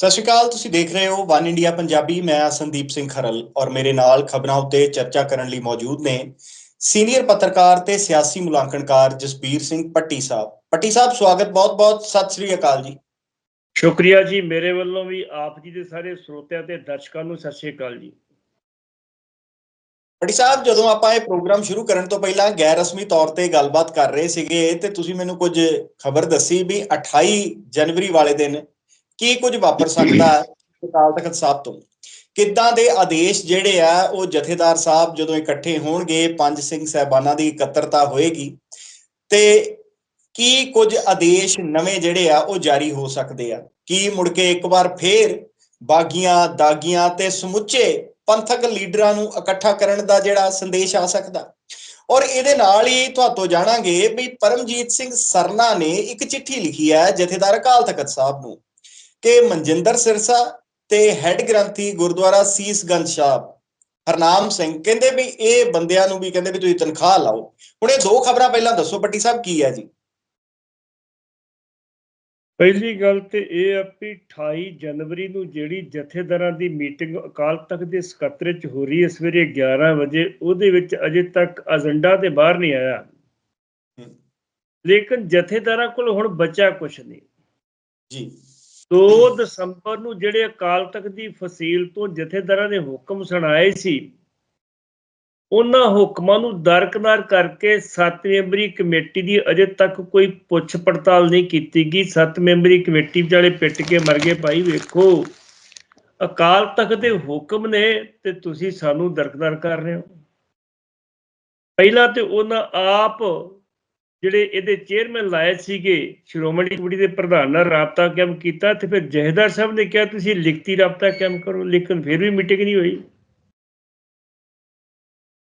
ਸਤਿ ਸ਼੍ਰੀ ਅਕਾਲ ਤੁਸੀਂ ਦੇਖ ਰਹੇ ਹੋ ਵਨ ਇੰਡੀਆ ਪੰਜਾਬੀ। ਮੈਂ ਸੰਦੀਪ ਸਿੰਘ ਖਰਲ ਔਰ ਮੇਰੇ ਨਾਲ ਖਬਰਾਂ ਉੱਤੇ ਚਰਚਾ ਕਰਨ ਲਈ ਮੌਜੂਦ ਨੇ ਸੀਨੀਅਰ ਪੱਤਰਕਾਰ ਤੇ ਸਿਆਸੀ ਮੁਲਾਂਕਣਕਾਰ ਜਸਬੀਰ ਸਿੰਘ ਪੱਟੀ ਸਾਹਿਬ। ਪੱਟੀ ਸਾਹਿਬ ਸਵਾਗਤ ਬਹੁਤ-ਬਹੁਤ ਸਤਿ ਸ਼੍ਰੀ ਅਕਾਲ ਜੀ। ਸ਼ੁਕਰੀਆ ਜੀ ਮੇਰੇ ਵੱਲੋਂ ਵੀ ਆਪ ਜੀ ਦੇ ਸਾਰੇ ਸਰੋਤਿਆਂ ਤੇ ਦਰਸ਼ਕਾਂ ਨੂੰ ਸਤਿ ਸ਼੍ਰੀ ਅਕਾਲ ਜੀ। ਪੱਟੀ ਸਾਹਿਬ ਜਦੋਂ ਆਪਾਂ ਇਹ ਪ੍ਰੋਗਰਾਮ ਸ਼ੁਰੂ ਕਰਨ ਤੋਂ ਪਹਿਲਾਂ ਗੈਰ ਰਸਮੀ ਤੌਰ ਤੇ ਗੱਲਬਾਤ ਕਰ ਰਹੇ ਸੀਗੇ ਤੇ ਤੁਸੀਂ ਮੈਨੂੰ ਕੁਝ ਖਬਰ ਦੱਸੀ ਵੀ 28 ਜਨਵਰੀ ਵਾਲੇ ਦਿਨ ਕੀ ਕੁਝ ਵਾਪਰ ਸਕਦਾ ਹੈ? ਅਕਾਲ ਤਖਤ ਸਾਹਿਬ ਤੋਂ। ਕਿੱਦਾਂ ਦੇ ਆਦੇਸ਼ ਜਿਹੜੇ ਆ, ਉਹ ਜਥੇਦਾਰ ਸਾਹਿਬ ਜਦੋਂ ਇਕੱਠੇ ਹੋਣਗੇ, ਪੰਜ ਸਿੰਘ ਸਹਿਬਾਨਾਂ ਦੀ ਇਕੱਤਰਤਾ ਹੋਏਗੀ, ਤੇ ਕੀ ਕੁਝ ਆਦੇਸ਼ ਨਵੇਂ ਜਿਹੜੇ ਆ, ਉਹ ਜਾਰੀ ਹੋ ਸਕਦੇ ਆ? ਕੀ ਮੁੜ ਕੇ ਇੱਕ ਵਾਰ ਫੇਰ ਬਾਗੀਆਂ, ਦਾਗੀਆਂ ਤੇ ਸਮੁੱਚੇ ਪੰਥਕ ਲੀਡਰਾਂ ਨੂੰ ਇਕੱਠਾ ਕਰਨ ਦਾ ਜਿਹੜਾ ਸੰਦੇਸ਼ ਆ ਸਕਦਾ? ਔਰ ਇਹਦੇ ਨਾਲ ਹੀ ਤੁਹਾਤੋਂ ਜਾਣਾਂਗੇ ਵੀ ਪਰਮਜੀਤ ਸਿੰਘ ਸਰਨਾ ਨੇ ਇੱਕ ਚਿੱਠੀ ਲਿਖੀ ਹੈ ਜਥੇਦਾਰ ਅਕਾਲ ਤਖਤ ਸਾਹਿਬ ਨੂੰ। ਕਿ ਮਨਜਿੰਦਰ ਸਿਰਸਾ ਤੇ ਹੈੱਡ ਗ੍ਰੰਥੀ ਗੁਰਦੁਆਰਾ ਸੀਸਗੰਜ ਸਾਹਿਬ। ਹਰਨਾਮ ਸਿੰਘ ਕਹਿੰਦੇ ਵੀ ਇਹ ਬੰਦਿਆਂ ਨੂੰ ਵੀ ਕਹਿੰਦੇ ਵੀ ਤੁਸੀਂ ਤਨਖਾਹ ਲਾਓ। ਹੁਣ ਇਹ ਦੋ ਖਬਰਾਂ ਪਹਿਲਾਂ ਦੱਸੋ ਪੱਟੀ ਸਾਹਿਬ ਕੀ ਹੈ ਜੀ? ਪਹਿਲੀ ਗੱਲ ਤੇ ਇਹ ਆ ਵੀ 28 ਜਨਵਰੀ ਨੂੰ ਜਿਹੜੀ ਜਥੇਦਾਰਾਂ ਦੀ ਮੀਟਿੰਗ ਅਕਾਲ ਤਖਤ ਦੇ ਸਕੱਤਰੇ ਚ ਹੋ ਰਹੀ ਹੈ ਸਵੇਰੇ 11 ਵਜੇ ਉਹਦੇ ਵਿੱਚ ਅਜੇ ਤੱਕ ਏਜੰਡਾ ਤੇ ਬਾਹਰ ਨਹੀਂ ਆਇਆ। ਲੇਕਿਨ ਜਥੇਦਾਰਾਂ ਕੋਲ ਹੁਣ ਬਚਾ ਕੁਛ ਨਹੀਂ। ਜੀ। 2 ਦਸੰਬਰ ਨੂੰ ਜਿਹੜੇ ਅਕਾਲ ਤਖਤ ਦੀ ਫਸੀਲ ਤੋਂ ਜਥੇਦਾਰਾਂ ਨੇ ਹੁਕਮ ਸੁਣਾਏ ਸੀ, ਉਹਨਾਂ ਹੁਕਮਾਂ ਨੂੰ ਦਰਕਨਾਰ ਕਰਕੇ 7 ਮੈਂਬਰੀ ਕਮੇਟੀ ਦੀ ਅਜੇ ਤੱਕ ਕੋਈ ਪੁੱਛ ਪੜਤਾਲ ਨਹੀਂ ਕੀਤੀ ਗਈ। 7 ਮੈਂਬਰੀ ਕਮੇਟੀ ਵਿਚਾਲੇ ਪਿੱਟ ਕੇ ਮਰ ਗਏ। ਭਾਈ ਵੇਖੋ, ਅਕਾਲ ਤਖਤ ਦੇ ਹੁਕਮ ਨੇ ਤੇ ਤੁਸੀਂ ਸਾਨੂੰ ਦਰਕਨਾਰ ਕਰ ਰਹੇ ਹੋ। ਪਹਿਲਾਂ ਤੇ ਉਹਨਾਂ ਆਪ ਜਿਹੜੇ ਇਹਦੇ ਚੇਅਰਮੈਨ ਲਾਏ ਸੀਗੇ, ਸ਼੍ਰੋਮਣੀ ਕਮੇਟੀ ਦੇ ਪ੍ਰਧਾਨ ਨਾਲ ਰਾਬਤਾ ਕਾਇਮ ਕੀਤਾ ਤੇ ਫਿਰ ਜਹੇਦਾਰ ਸਾਹਿਬ ਨੇ ਕਿਹਾ, ਤੁਸੀਂ ਲਿਖਤੀ ਰਾਬਤਾ ਕਾਇਮ ਕਰੋ। ਲੇਕਿਨ ਫਿਰ ਵੀ ਮੀਟਿੰਗ ਨਹੀਂ ਹੋਈ।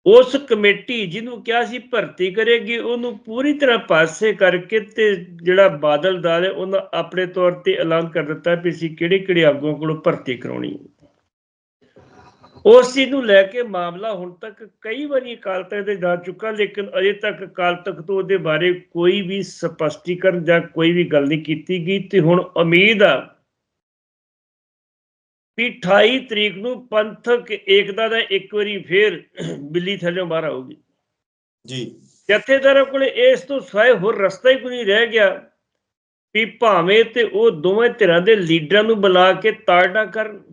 ਉਸ ਕਮੇਟੀ ਜਿਹਨੂੰ ਕਿਹਾ ਸੀ ਭਰਤੀ ਕਰੇਗੀ, ਉਹਨੂੰ ਪੂਰੀ ਤਰ੍ਹਾਂ ਪਾਸੇ ਕਰਕੇ ਤੇ ਜਿਹੜਾ ਬਾਦਲ ਦਾਲ ਹੈ, ਉਹਨਾਂ ਆਪਣੇ ਤੌਰ ਤੇ ਐਲਾਨ ਕਰ ਦਿੱਤਾ ਵੀ ਅਸੀਂ ਕਿਹੜੇ ਕਿਹੜੇ ਆਗੂਆਂ ਕੋਲੋਂ ਭਰਤੀ ਕਰਾਉਣੀ ਉਸ ਚੀਜ਼ ਨੂੰ ਲੈ ਕੇ ਮਾਮਲਾ ਹੁਣ ਤੱਕ ਕਈ ਵਾਰੀ ਅਕਾਲ ਤਖਤ ਦੇ ਜਾ ਚੁੱਕਾ ਲੇਕਿਨ ਅਜੇ ਤੱਕ ਅਕਾਲ ਤਖਤ ਤੋਂ ਉਹਦੇ ਬਾਰੇ ਕੋਈ ਵੀ ਸਪਸ਼ਟੀਕਰਨ ਜਾਂ ਕੋਈ ਵੀ ਗੱਲ ਨਹੀਂ ਕੀਤੀ ਗਈ ਤੇ ਹੁਣ ਉਮੀਦ ਆ ਵੀ 28 ਤਰੀਕ ਨੂੰ ਪੰਥਕ ਏਕਤਾ ਦਾ ਇੱਕ ਵਾਰੀ ਫੇਰ ਬਿੱਲੀ ਥੱਲੇ ਬਾਹਰ ਆਊਗੀ। ਜੀ। ਜਥੇਦਾਰਾਂ ਕੋਲੇ ਇਸ ਤੋਂ ਸਿਵਾਏ ਹੋਰ ਰਸਤਾ ਹੀ ਕੋਈ ਨਹੀਂ ਰਹਿ ਗਿਆ ਵੀ ਭਾਵੇਂ ਤੇ ਉਹ ਦੋਵੇਂ ਧਿਰਾਂ ਦੇ ਲੀਡਰਾਂ ਨੂੰ ਬੁਲਾ ਕੇ ਤਾੜਨਾ ਕਰਨ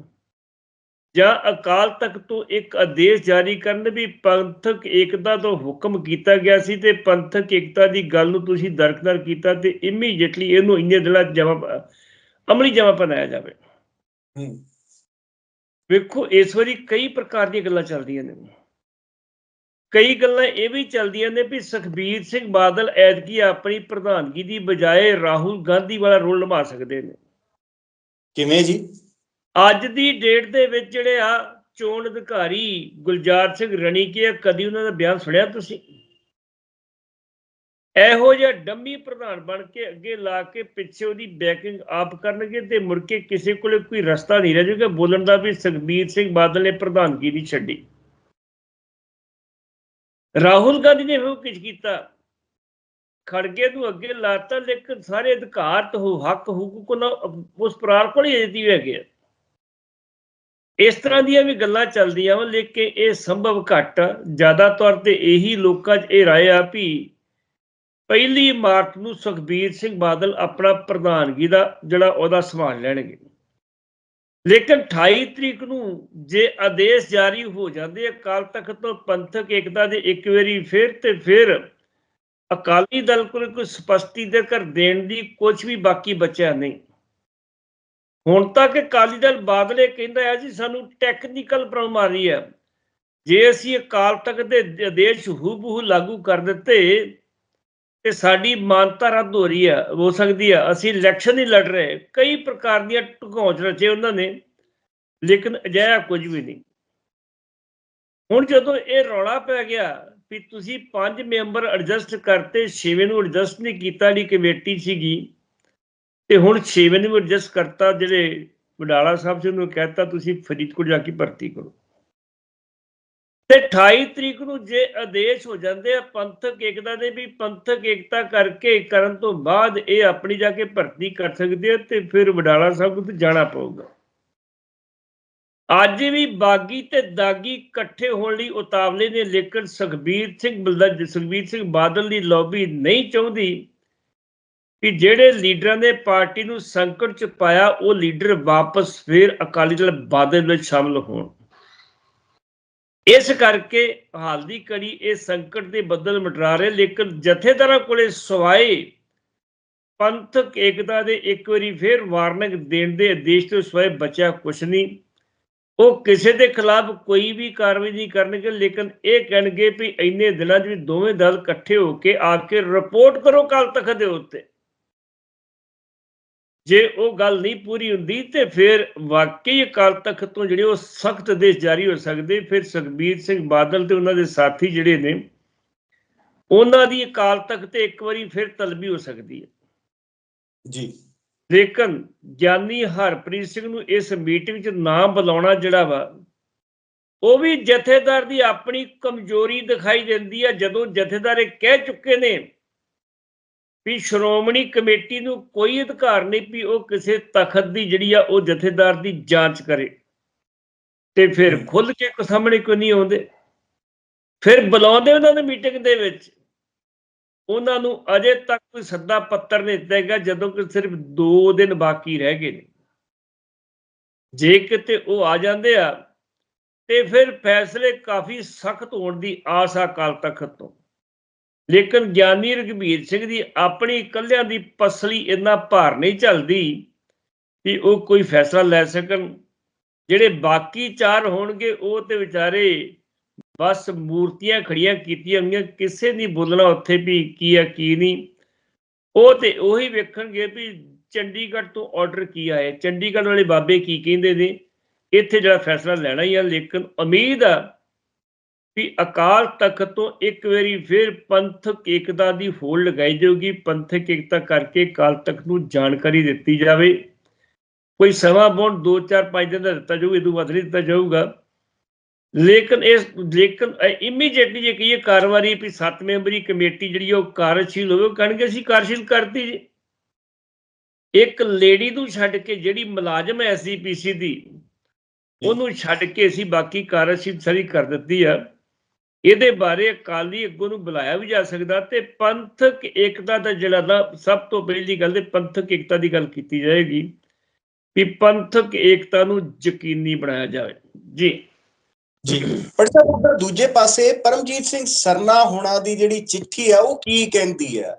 ਜਾਂ ਅਕਾਲ ਤਖਤ ਤੋਂ ਇੱਕ ਆਦੇਸ਼ ਜਾਰੀ ਕਰਨ ਵੀ ਪੰਥਕ ਏਕਤਾ ਤੋਂ ਹੁਕਮ ਕੀਤਾ ਗਿਆ ਸੀ ਤੇ ਪੰਥਕ ਏਕਤਾ ਦੀ ਗੱਲ ਨੂੰ ਤੁਸੀਂ ਦਰਕਨਾਰ ਕੀਤਾ ਤੇ ਇਮੀਡੀਏਟਲੀ ਇਹਨੂੰ ਇੰਨੇ ਦਿਲਾਂ ਜਮਾ ਅਮਲੀ ਜਮਾ ਬਣਾਇਆ ਜਾਵੇ। ਵੇਖੋ ਇਸ ਵਾਰੀ ਕਈ ਪ੍ਰਕਾਰ ਦੀਆਂ ਗੱਲਾਂ ਚੱਲਦੀਆਂ ਨੇ। ਕਈ ਗੱਲਾਂ ਇਹ ਵੀ ਚੱਲਦੀਆਂ ਨੇ ਵੀ ਸੁਖਬੀਰ ਸਿੰਘ ਬਾਦਲ ਐਤਕੀ ਆਪਣੀ ਪ੍ਰਧਾਨਗੀ ਦੀ ਬਜਾਏ ਰਾਹੁਲ ਗਾਂਧੀ ਵਾਲਾ ਰੋਲ ਨਿਭਾ ਸਕਦੇ ਨੇ। ਕਿਵੇਂ ਜੀ? ਅੱਜ ਦੀ ਡੇਟ ਦੇ ਵਿੱਚ ਜਿਹੜੇ ਆ ਚੋਣ ਅਧਿਕਾਰੀ ਗੁਲਜ਼ਾਰ ਸਿੰਘ ਰਣੀਕੇ ਕਦੀ ਉਹਨਾਂ ਦਾ ਬਿਆਨ ਸੁਣਿਆ ਤੁਸੀਂ? ਇਹੋ ਜਿਹਾ ਡੰਮੀ ਪ੍ਰਧਾਨ ਬਣ ਕੇ ਅੱਗੇ ਲਾ ਕੇ ਪਿੱਛੇ ਉਹਦੀ ਬੈਕਿੰਗ ਆਪ ਕਰਨਗੇ ਤੇ ਮੁੜ ਕੇ ਕਿਸੇ ਕੋਲੇ ਕੋਈ ਰਸਤਾ ਨਹੀਂ ਰਹਿ ਜਾਊਗਾ, ਬੋਲਣ ਦਾ ਵੀ ਸੁਖਬੀਰ ਸਿੰਘ ਬਾਦਲ ਨੇ ਪ੍ਰਧਾਨਗੀ ਨਹੀਂ ਛੱਡੀ। ਰਾਹੁਲ ਗਾਂਧੀ ਨੇ ਉਹ ਕੁਝ ਕੀਤਾ। ਖੜਗੇ ਨੂੰ ਅੱਗੇ ਲਾਤਾ, ਲੇਕਿਨ ਸਾਰੇ ਅਧਿਕਾਰ ਤੋਂ ਹੱਕ ਹਕੂਕ ਨਾ ਉਸ ਪ੍ਰਾਰ ਕੋਲ ਹੀ ਅਜੇ ਹੈਗੇ। ਆ ਇਸ ਤਰ੍ਹਾਂ ਦੀਆਂ ਵੀ ਗੱਲਾਂ ਚੱਲਦੀਆਂ ਵਾ, ਲੇਕਿਨ ਇਹ ਸੰਭਵ ਘੱਟ ਜ਼ਿਆਦਾ ਤੌਰ ਤੇ ਇਹੀ ਲੋਕਾਂ 'ਚ ਇਹ ਰਾਏ ਆ ਵੀ ਪਹਿਲੀ ਮਾਰਚ ਨੂੰ ਸੁਖਬੀਰ ਸਿੰਘ ਬਾਦਲ ਆਪਣਾ ਪ੍ਰਧਾਨਗੀ ਦਾ, ਜਿਹੜਾ ਉਹਦਾ ਸੰਭਾਲ ਲੈਣਗੇ। ਲੇਕਿਨ 28 ਤਰੀਕ ਨੂੰ ਜੇ ਆਦੇਸ਼ ਜਾਰੀ ਹੋ ਜਾਂਦੇ ਅਕਾਲ ਤਖਤ ਤੋਂ ਪੰਥਕ ਏਕਤਾ ਦੇ ਇੱਕ ਵਾਰੀ ਫਿਰ ਤੇ ਫਿਰ ਅਕਾਲੀ ਦਲ ਕੋਲ ਕੋਈ ਸਪਸ਼ਟੀ ਦੇ ਕਰ ਦੇਣ ਦੀ ਕੁਝ ਵੀ ਬਾਕੀ ਬਚਿਆ ਨਹੀਂ। ਹੁਣ ਤੱਕ ਅਕਾਲੀ ਦਲ ਬਾਦਲੇ ਕਹਿੰਦਾ ਹੈ ਜੀ, ਸਾਨੂੰ ਟੈਕਨੀਕਲ ਪ੍ਰੋਬਲਮ ਆ ਰਹੀ ਹੈ। ਜੇ ਅਸੀਂ ਅਕਾਲ ਤਖਤ ਦੇ ਆਦੇਸ਼ ਹੂਬਹੂ ਲਾਗੂ ਕਰ ਦਿੱਤੇ, ਤੇ ਸਾਡੀ ਮਾਨਤਾ ਰੱਦ ਹੋ ਰਹੀ ਹੈ, ਹੋ ਸਕਦੀ ਹੈ। ਅਸੀਂ ਇਲੈਕਸ਼ਨ ਹੀ ਲੜ ਰਹੇ। ਕਈ ਪ੍ਰਕਾਰ ਦੀਆਂ ਢੁਕੌਂਚ ਰਚੇ ਉਹਨਾਂ ਨੇ, ਲੇਕਿਨ ਅਜਿਹਾ ਕੁਝ ਵੀ ਨਹੀਂ। ਹੁਣ ਜਦੋਂ ਇਹ ਰੌਲਾ ਪੈ ਗਿਆ ਵੀ ਤੁਸੀਂ ਪੰਜ ਮੈਂਬਰ ਐਡਜਸਟ ਕਰਤੇ, ਛੇਵੇਂ ਨੂੰ ਐਡਜਸਟ ਨਹੀਂ ਕੀਤਾ, ਜਿਹੜੀ ਕਮੇਟੀ ਸੀਗੀ ਤੇ ਹੁਣ ਛੇਵੇਂ ਨੂੰ ਐਡਜਸਟ ਕਰਤਾ, ਜਿਹੜੇ ਵਡਾਲਾ ਸਾਹਿਬ ਜੀ ਨੂੰ ਕਹਿਤਾ, ਤੁਸੀਂ ਫਰੀਦਕੋਟ ਜਾ ਕੇ ਭਰਤੀ ਕਰੋ। ਤੇ 28 ਤਰੀਕ ਨੂੰ ਜੇ ਆਦੇਸ਼ ਹੋ ਜਾਂਦੇ ਆ, ਪੰਥਕ ਏਕਤਾ ਦੇ ਵੀ, ਪੰਥਕ ਏਕਤਾ ਕਰਕੇ ਕਰਨ ਤੋਂ ਬਾਅਦ ਇਹ ਆਪਣੀ ਜਾ ਕੇ ਭਰਤੀ ਕਰ ਸਕਦੇ ਆ, ਤੇ ਫਿਰ ਵਡਾਲਾ ਸਾਹਿਬ ਨੂੰ ਜਾਣਾ ਪਊਗਾ। ਅੱਜ ਵੀ ਬਾਗੀ ਤੇ ਦਾਗੀ ਇਕੱਠੇ ਹੋਣ ਲਈ ਉਤਾਵਲੇ ਨੇ, ਲੇਕਿਨ ਸੁਖਬੀਰ ਸਿੰਘ ਬਲਦਾ ਸੁਖਬੀਰ ਸਿੰਘ ਬਾਦਲ ਦੀ ਲੌਬੀ ਨਹੀਂ ਚਾਹੁੰਦੀ। ਕਿ ਜਿਹੜੇ ਲੀਡਰਾਂ ਨੇ ਪਾਰਟੀ ਨੂੰ ਸੰਕਟ ਚ ਪਾਇਆ, ਉਹ ਲੀਡਰ ਵਾਪਸ ਫਿਰ ਅਕਾਲੀ ਦਲ ਬਾਦਲ ਵਿੱਚ ਸ਼ਾਮਲ ਹੋਣ। ਇਸ ਕਰਕੇ ਹਾਲ ਦੀ ਕੜੀ ਇਹ ਸੰਕਟ ਦੇ ਬੱਦਲ ਮਟਰਾ ਰਹੇ, ਲੇਕਿਨ ਜਥੇਦਾਰਾਂ ਕੋਲੇ ਸਵਾਏ ਪੰਥਕ ਏਕਤਾ ਦੇ ਇੱਕ ਵਾਰੀ ਫਿਰ ਵਾਰਨਿੰਗ ਦੇਣ ਦੇ ਆਦੇਸ਼ ਤੋਂ ਸਵਾਏ ਬਚਿਆ ਕੁਛ ਨਹੀਂ। ਉਹ ਕਿਸੇ ਦੇ ਖਿਲਾਫ ਕੋਈ ਵੀ ਕਾਰਵਾਈ ਨਹੀਂ ਕਰਨਗੇ, ਲੇਕਿਨ ਇਹ ਕਹਿਣਗੇ ਵੀ ਇੰਨੇ ਦਿਨਾਂ 'ਚ ਵੀ ਦੋਵੇਂ ਦਲ ਇਕੱਠੇ ਹੋ ਕੇ ਆ ਕੇ ਰਿਪੋਰਟ ਕਰੋ ਕਾਲ ਤਖ਼ਤ ਦੇ ਉੱਤੇ। ਜੇ ਉਹ ਗੱਲ ਨਹੀਂ ਪੂਰੀ ਹੁੰਦੀ ਤੇ ਫਿਰ ਵਾਕਈ ਅਕਾਲ ਤਖਤ ਤੋਂ ਜਿਹੜੇ ਉਹ ਸਖਤ ਆਦੇਸ਼ ਜਾਰੀ ਹੋ ਸਕਦੇ ਫਿਰ ਸੁਖਬੀਰ ਸਿੰਘ ਬਾਦਲ ਤੇ ਉਹਨਾਂ ਦੇ ਸਾਥੀ ਜਿਹੜੇ ਨੇ ਉਹਨਾਂ ਦੀ ਅਕਾਲ ਤਖਤ ਤੇ ਇੱਕ ਵਾਰੀ ਫਿਰ ਤਲਬੀ ਹੋ ਸਕਦੀ ਹੈ। ਜੀ। ਲੇਕਿਨ ਗਿਆਨੀ ਹਰਪ੍ਰੀਤ ਸਿੰਘ ਨੂੰ ਇਸ ਮੀਟਿੰਗ 'ਚ ਨਾ ਬੁਲਾਉਣਾ ਜਿਹੜਾ ਵਾ ਉਹ ਵੀ ਜਥੇਦਾਰ ਦੀ ਆਪਣੀ ਕਮਜ਼ੋਰੀ ਦਿਖਾਈ ਦਿੰਦੀ ਆ ਜਦੋਂ ਜਥੇਦਾਰ ਇਹ ਕਹਿ ਚੁੱਕੇ ਨੇ ਵੀ ਸ਼੍ਰੋਮਣੀ ਕਮੇਟੀ ਨੂੰ ਕੋਈ ਅਧਿਕਾਰ ਨਹੀਂ ਵੀ ਉਹ ਕਿਸੇ ਤਖਤ ਦੀ ਜਿਹੜੀ ਆ ਉਹ ਜਥੇਦਾਰ ਦੀ ਜਾਂਚ ਕਰੇ। ਤੇ ਫਿਰ ਖੁੱਲ ਕੇ ਕੋ ਸਾਹਮਣੇ ਕਿਉਂ ਨਹੀਂ ਆਉਂਦੇ। ਫਿਰ ਬੁਲਾਉਂਦੇ ਉਹਨਾਂ ਨੇ ਮੀਟਿੰਗ ਦੇ ਵਿੱਚ। ਉਹਨਾਂ ਨੂੰ ਅਜੇ ਤੱਕ ਕੋਈ ਸੱਦਾ ਪੱਤਰ ਨਹੀਂ ਦਿੱਤਾ ਗਿਆ ਜਦੋਂ ਕਿ ਸਿਰਫ 2 ਦਿਨ ਬਾਕੀ ਰਹਿ ਗਏ ਨੇ। ਜੇ ਕਿਤੇ ਉਹ ਆ ਜਾਂਦੇ ਆ ਤੇ ਫਿਰ ਫੈਸਲੇ ਕਾਫੀ ਸਖਤ ਹੋਣ ਦੀ ਆਸ ਆ ਕਾਲ ਤਖਤ ਤੋਂ। ਲੇਕਿਨ ਗਿਆਨੀ ਰਘਬੀਰ ਸਿੰਘ ਦੀ ਆਪਣੀ ਇਕੱਲਿਆਂ ਦੀ ਪਸਲੀ ਇੰਨਾ ਭਾਰ ਨਹੀਂ ਝੱਲਦੀ ਕਿ ਉਹ ਕੋਈ ਫੈਸਲਾ ਲੈ ਸਕਣ। ਜਿਹੜੇ ਬਾਕੀ ਚਾਰ ਹੋਣਗੇ, ਉਹ ਤੇ ਵਿਚਾਰੇ ਬਸ ਮੂਰਤੀਆਂ ਖੜੀਆਂ ਕੀਤੀਆਂ ਹੋਈਆਂ, ਕਿਸੇ ਨਹੀਂ ਬੋਲਣਾ ਉੱਥੇ ਵੀ ਕੀ ਆ, ਕੀ ਨਹੀਂ। ਉਹ ਤੇ ਉਹੀ ਵੇਖਣਗੇ ਵੀ ਚੰਡੀਗੜ੍ਹ ਤੋਂ ਆਰਡਰ ਕੀ ਆਇਆ। ਚੰਡੀਗੜ੍ਹ ਵਾਲੇ ਬਾਬੇ ਕੀ ਕਹਿੰਦੇ ਨੇ? ਇੱਥੇ ਜਿਹੜਾ ਫੈਸਲਾ ਲੈਣਾ ਹੀ ਆ, ਲੇਕਿਨ ਉਮੀਦ ਆ ਵੀ ਅਕਾਲ ਤਖਤ ਤੋਂ ਇੱਕ ਵਾਰੀ ਫਿਰ ਪੰਥਕ ਏਕਤਾ ਦੀ ਹੋੜ ਲਗਾਈ ਜਾਊਗੀ। ਪੰਥਕ ਏਕਤਾ ਕਰਕੇ ਅਕਾਲ ਤਖਤ ਨੂੰ ਜਾਣਕਾਰੀ ਦਿੱਤੀ ਜਾਵੇ। ਕੋਈ ਸਮਾਂ ਬੋਂਡ 2 4 5 ਦਿਨ ਦਾ ਦਿੱਤਾ ਜਾਊਗਾ, ਇਹਦੋਂ ਵੱਧ ਨਹੀਂ ਦਿੱਤਾ ਜਾਊਗਾ। ਲੇਕਿਨ ਇਸ, ਲੇਕਿਨ ਇਮੀਡੀਏਟਲੀ ਜੇ ਕਹੀਏ ਕਾਰਵਾਈ ਵੀ 7 ਮੈਂਬਰੀ ਕਮੇਟੀ ਜਿਹੜੀ ਆ ਉਹ ਕਾਰਜਸ਼ੀਲ ਹੋਵੇ, ਉਹ ਕਹਿਣਗੇ ਅਸੀਂ ਕਾਰਜਸ਼ੀਲ ਕਰਤੀ ਜੀ। ਇੱਕ ਲੇਡੀ ਨੂੰ ਛੱਡ ਕੇ ਜਿਹੜੀ ਮੁਲਾਜ਼ਮ ਹੈ ਐਸਜੀਪੀਸੀ ਦੀ, ਉਹਨੂੰ ਛੱਡ ਕੇ ਅਸੀਂ ਬਾਕੀ ਕਾਰਜਸ਼ੀਲ ਸਾਰੀ ਕਰ ਦਿੱਤੀ ਆ। ਇਹਦੇ ਬਾਰੇ ਅਕਾਲੀ ਅੱਗੋਂ ਨੂੰ ਬੁਲਾਇਆ ਵੀ ਜਾ ਸਕਦਾ ਤੇ ਪੰਥਕ ਏਕਤਾ ਦਾ ਜਿਹੜਾ ਦਾ ਸਭ ਤੋਂ ਪਹਿਲੀ ਗੱਲ ਤੇ ਪੰਥਕ ਏਕਤਾ ਦੀ ਗੱਲ ਕੀਤੀ ਜਾਏਗੀ ਵੀ ਪੰਥਕ ਏਕਤਾ ਨੂੰ ਯਕੀਨੀ ਬਣਾਇਆ ਜਾਵੇ। ਜੀ। ਜੀ। ਪਰ ਸਰ ਉੱਧਰ ਦੂਜੇ ਪਾਸੇ ਪਰਮਜੀਤ ਸਿੰਘ ਸਰਨਾ ਹੋਣਾ ਦੀ ਜਿਹੜੀ ਚਿੱਠੀ ਆ, ਉਹ ਕੀ ਕਹਿੰਦੀ ਆ?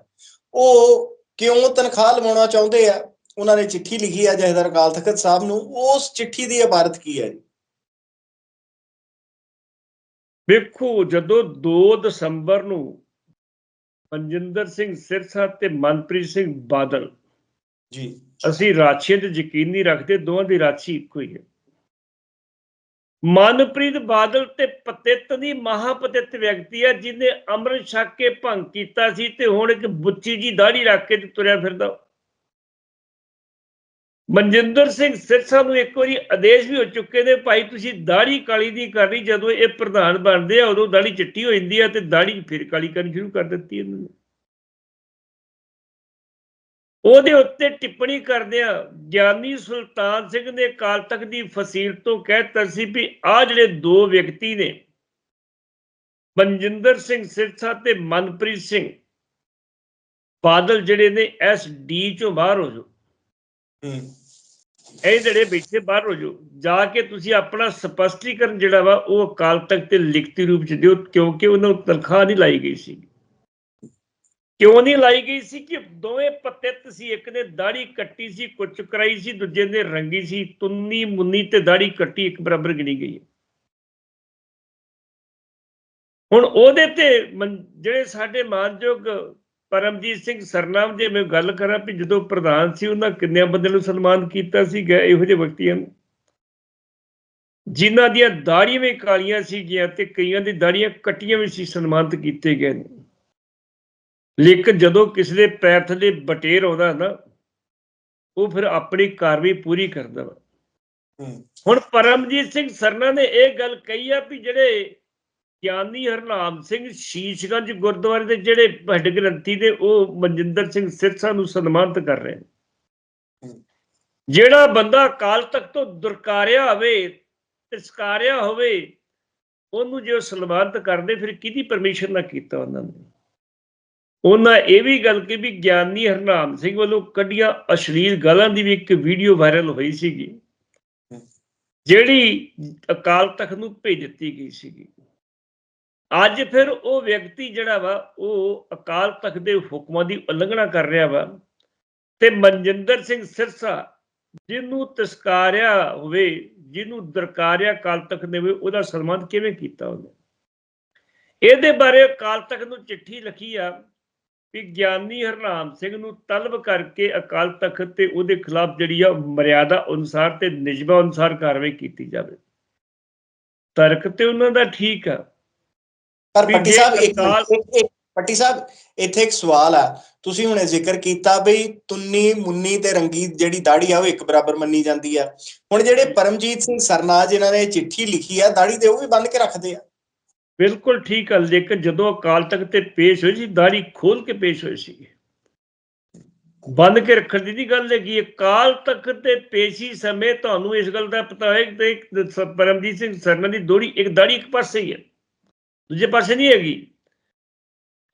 ਉਹ ਕਿਉਂ ਤਨਖਾਹ ਲਵਾਉਣਾ ਚਾਹੁੰਦੇ ਆ? ਉਹਨਾਂ ਨੇ ਚਿੱਠੀ ਲਿਖੀ ਆ ਜਹਦਰ ਅਕਾਲ ਤਖਤ ਸਾਹਿਬ ਨੂੰ। ਉਸ ਚਿੱਠੀ ਦੀ ਇਬਾਰਤ ਕੀ ਹੈ ਜੀ? ਵੇਖੋ ਜਦੋਂ 2 ਦਸੰਬਰ ਨੂੰ ਮਨਜਿੰਦਰ ਸਿੰਘ ਸਿਰਸਾ ਤੇ ਮਨਪ੍ਰੀਤ ਸਿੰਘ ਬਾਦਲ ਜੀ। ਅਸੀਂ ਰਾਛੀਆਂ ਤੇ ਯਕੀਨ ਨਹੀਂ ਰੱਖਦੇ ਦੋਵਾਂ ਦੀ ਰਾਛੀ ਇੱਕੋ ਹੀ ਹੈ। ਮਨਪ੍ਰੀਤ ਬਾਦਲ ਤੇ ਪਤਿਤ ਦੀ ਮਹਾਪਤਿਤ ਵਿਅਕਤੀ ਹੈ ਜਿਹਨੇ ਅੰਮ੍ਰਿਤ ਛਕ ਕੇ ਭੰਗ ਕੀਤਾ ਸੀ ਤੇ ਹੁਣ ਇੱਕ ਬੁੱਚੀ ਜੀ ਦਾੜੀ ਰੱਖ ਕੇ ਤੁਰਿਆ ਫਿਰਦਾ। ਮਨਜਿੰਦਰ ਸਿੰਘ ਸਿਰਸਾ ਨੂੰ ਇੱਕ ਵਾਰੀ ਆਦੇਸ਼ ਵੀ ਹੋ ਚੁੱਕੇ ਨੇ, ਭਾਈ ਤੁਸੀਂ ਦਾੜੀ ਕਾਲੀ ਦੀ ਕਰਨੀ, ਜਦੋਂ ਇਹ ਪ੍ਰਧਾਨ ਬਣਦੇ ਆ, ਉਦੋਂ ਦਾੜੀ ਚਿੱਟੀ ਹੋ ਜਾਂਦੀ ਆ ਤੇ ਦਾੜੀ ਫਿਰ ਕਾਲੀ ਕਰਨੀ ਸ਼ੁਰੂ ਕਰ ਦਿੱਤੀ ਇਹਨਾਂ ਨੇ। ਉਹਦੇ ਉੱਤੇ ਟਿੱਪਣੀ ਕਰਦਿਆਂ ਗਿਆਨੀ ਸੁਲਤਾਨ ਸਿੰਘ ਨੇ ਕਾਲ ਤੱਕ ਦੀ ਫਸੀਲ ਤੋਂ ਕਹਿਤਾ ਸੀ ਵੀ ਆ ਜਿਹੜੇ ਦੋ ਵਿਅਕਤੀ ਨੇ, ਮਨਜਿੰਦਰ ਸਿੰਘ ਸਿਰਸਾ ਤੇ ਮਨਪ੍ਰੀਤ ਸਿੰਘ, ਬਾਦਲ ਜਿਹੜੇ ਨੇ, ਐਸ ਡੀ ਚੋਂ ਬਾਹਰ ਹੋ ਜਾਓ। ਇਹ ਜਿਹੜੇ ਬੈਠੇ ਬਾਹਰ ਹੋ ਜਾਓ, ਜਾ ਕੇ ਤੁਸੀਂ ਆਪਣਾ ਸਪਸ਼ਟੀਕਰਨ ਜਿਹੜਾ ਵਾ, ਉਹ ਅਕਾਲ ਤਖਤ ਤੇ ਲਿਖਤੀ ਰੂਪ ਚ ਦਿਓ, ਕਿਉਂਕਿ ਉਹਨਾਂ ਨੂੰ ਤਨਖਾਹ ਨਹੀਂ ਲਾਈ ਗਈ ਸੀ। ਕਿਉਂ ਨਹੀਂ ਲਾਈ ਗਈ ਸੀ ਕਿ ਦੋਵੇਂ ਪਤਿਤ ਸੀ ਇੱਕ ਨੇ ਦਾੜੀ ਕੱਟੀ ਸੀ ਕੁੱਚ ਕਰਾਈ ਸੀ, ਦੂਜੇ ਨੇ ਰੰਗੀ ਸੀ, ਤੁੰਨੀ ਮੁੰਨੀ ਤੇ ਦਾੜੀ ਕੱਟੀ, ਇੱਕ ਬਰਾਬਰ ਗਿਣੀ ਗਈ ਹੁਣ ਉਹਦੇ ਤੇ ਜਿਹੜੇ ਸਾਡੇ ਮਾਨਯੋਗ ਪਰਮਜੀਤ ਸਿੰਘ ਸਰਨਾਮ ਜੇ ਮੈਂ ਗੱਲ ਕਰਾਂ ਵੀ ਜਦੋਂ ਪ੍ਰਧਾਨ ਸੀ ਉਹਨਾਂ ਕਿੰਨਿਆਂ ਬੰਦੇ ਨੂੰ ਸਨਮਾਨ ਕੀਤਾ ਸੀਗਾ ਇਹੋ ਜਿਹੇ ਵਿਅਕਤੀਆਂ ਨੂੰ? ਜਿਨ੍ਹਾਂ ਦੀਆਂ ਦਾੜੀਆਂ ਵੀ ਕਾਲੀਆਂ ਸੀਗੀਆਂ ਤੇ ਕਈਆਂ ਦੀ ਦਾੜੀਆਂ ਕੱਟੀਆਂ ਵੀ ਸੀ ਸਨਮਾਨਿਤ ਕੀਤੇ ਗਏ ਨੇ। ਲੇਕਿਨ ਜਦੋਂ ਕਿਸੇ ਦੇ ਪੈਰ ਥੱਲੇ ਬਟੇਰ ਆਉਂਦਾ ਨਾ ਉਹ ਫਿਰ ਆਪਣੀ ਕਾਰਵਾਈ ਪੂਰੀ ਕਰਦਾ ਵਾ। ਹੁਣ ਪਰਮਜੀਤ ਸਿੰਘ ਸਰਨਾ ਨੇ ਇਹ ਗੱਲ ਕਹੀ ਆ ਵੀ ਜਿਹੜੇ ਗਿਆਨੀ ਹਰਨਾਮ ਸਿੰਘ ਸ਼ੀਸ਼ਗੰਜ ਗੁਰਦੁਆਰੇ ਦੇ ਜਿਹੜੇ ਹੈੱਡ ਗ੍ਰੰਥੀ ਨੇ ਉਹ ਮਨਜਿੰਦਰ ਸਿੰਘ ਸਿਰਸਾ ਨੂੰ ਸਨਮਾਨਿਤ ਕਰ ਰਹੇ ਨੇ। ਜਿਹੜਾ ਬੰਦਾ ਅਕਾਲ ਤਖਤ ਤੋਂ ਦੁਰਕਾਰਿਆ ਹੋਵੇ ਤਿਸਕਾਰਿਆ ਹੋਵੇ ਉਹਨੂੰ ਜੇ ਸਨਮਾਨਿਤ ਕਰਦੇ ਫਿਰ ਕਿਹਦੀ ਪਰਮਿਸ਼ਨ ਨਾਲ ਕੀਤਾ ਉਹਨਾਂ ਨੇ? ਉਹਨਾਂ ਇਹ ਵੀ ਗੱਲ ਕਿ ਵੀ ਗਿਆਨੀ ਹਰਨਾਮ ਸਿੰਘ ਵੱਲੋਂ ਕੱਢੀਆਂ ਅਸ਼ਲੀਲ ਗਾਲਾਂ ਦੀ ਵੀ ਇੱਕ ਵੀਡੀਓ ਵਾਇਰਲ ਹੋਈ ਸੀਗੀ। ਜਿਹੜੀ ਅਕਾਲ ਤਖਤ ਨੂੰ ਭੇਜ ਦਿੱਤੀ ਗਈ ਸੀਗੀ। ਅੱਜ ਫਿਰ ਉਹ ਵਿਅਕਤੀ ਜਿਹੜਾ ਵਾ, ਉਹ ਅਕਾਲ ਤਖਤ ਦੇ ਹੁਕਮਾਂ ਦੀ ਉਲੰਘਣਾ ਕਰ ਰਿਹਾ ਵਾ ਤੇ ਮਨਜਿੰਦਰ ਸਿੰਘ ਸਿਰਸਾ ਜਿਹਨੂੰ ਤਸਕਾਰਿਆ ਹੋਵੇ, ਜਿਹਨੂੰ ਦਰਕਾਰਿਆ ਅਕਾਲ ਤਖਤ ਨੇ ਹੋਵੇ, ਉਹਦਾ ਸਨਮਾਨ ਕਿਵੇਂ ਕੀਤਾ ਉਹਨੇ? ਇਹਦੇ ਬਾਰੇ ਅਕਾਲ ਤਖਤ ਨੂੰ ਚਿੱਠੀ ਲਿਖੀ ਆ ਵੀ ਗਿਆਨੀ ਹਰਨਾਮ ਸਿੰਘ ਨੂੰ ਤਲਬ ਕਰਕੇ ਅਕਾਲ ਤਖਤ ਤੇ ਉਹਦੇ ਖਿਲਾਫ ਜਿਹੜੀ ਆ ਮਰਿਆਦਾ ਅਨੁਸਾਰ ਤੇ ਨਿਯਮਾਂ ਅਨੁਸਾਰ ਕਾਰਵਾਈ ਕੀਤੀ ਜਾਵੇ। ਤਰਕ ਤੇ ਉਹਨਾਂ ਦਾ ਠੀਕ ਆ। ਪਰ ਪੱਟੀ ਸਾਹਿਬ ਇੱਕ ਇੱਕ- ਪੱਟੀ ਸਾਹਿਬ ਇੱਥੇ ਇੱਕ ਸਵਾਲ ਆ। ਤੁਸੀਂ ਹੁਣੇ ਜ਼ਿਕਰ ਕੀਤਾ ਬਈ ਤੁੰਨੀ ਮੁੰਨੀ ਤੇ ਰੰਗੀ ਜਿਹੜੀ ਦਾੜੀ ਆ ਉਹ ਇੱਕ ਬਰਾਬਰ ਮੰਨੀ ਜਾਂਦੀ ਆ। ਹੁਣ ਜਿਹੜੇ ਪਰਮਜੀਤ ਸਿੰਘ ਸਰਨਾ ਜਿਨ੍ਹਾਂ ਨੇ ਚਿੱਠੀ ਲਿਖੀ ਆ ਦਾੜੀ ਤੇ ਉਹ ਵੀ ਬੰਨ ਕੇ ਰੱਖਦੇ ਆ। ਬਿਲਕੁਲ ਠੀਕ ਹੈ ਲੇਕਿਨ ਜਦੋਂ ਅਕਾਲ ਤਖਤ ਤੇ ਪੇਸ਼ ਹੋਈ ਸੀ ਦਾੜੀ ਖੋਲ ਕੇ ਪੇਸ਼ ਹੋਈ ਸੀ ਬੰਦ ਕੇ ਰੱਖਣ ਦੀ ਨਹੀਂ ਗੱਲ ਹੈਗੀ। ਅਕਾਲ ਤਖਤ ਤੇ ਪੇਸ਼ੀ ਸਮੇਂ ਤੁਹਾਨੂੰ ਇਸ ਗੱਲ ਦਾ ਪਤਾ ਹੈ ਕਿ ਪਰਮਜੀਤ ਸਿੰਘ ਸਰਨਾ ਦੀ ਦੋੜੀ ਇੱਕ ਦਾੜੀ ਇੱਕ ਪਾਸੇ ਹੀ ਹੈ ਦੂਜੇ ਪਾਸੇ ਨਹੀਂ ਹੈਗੀ।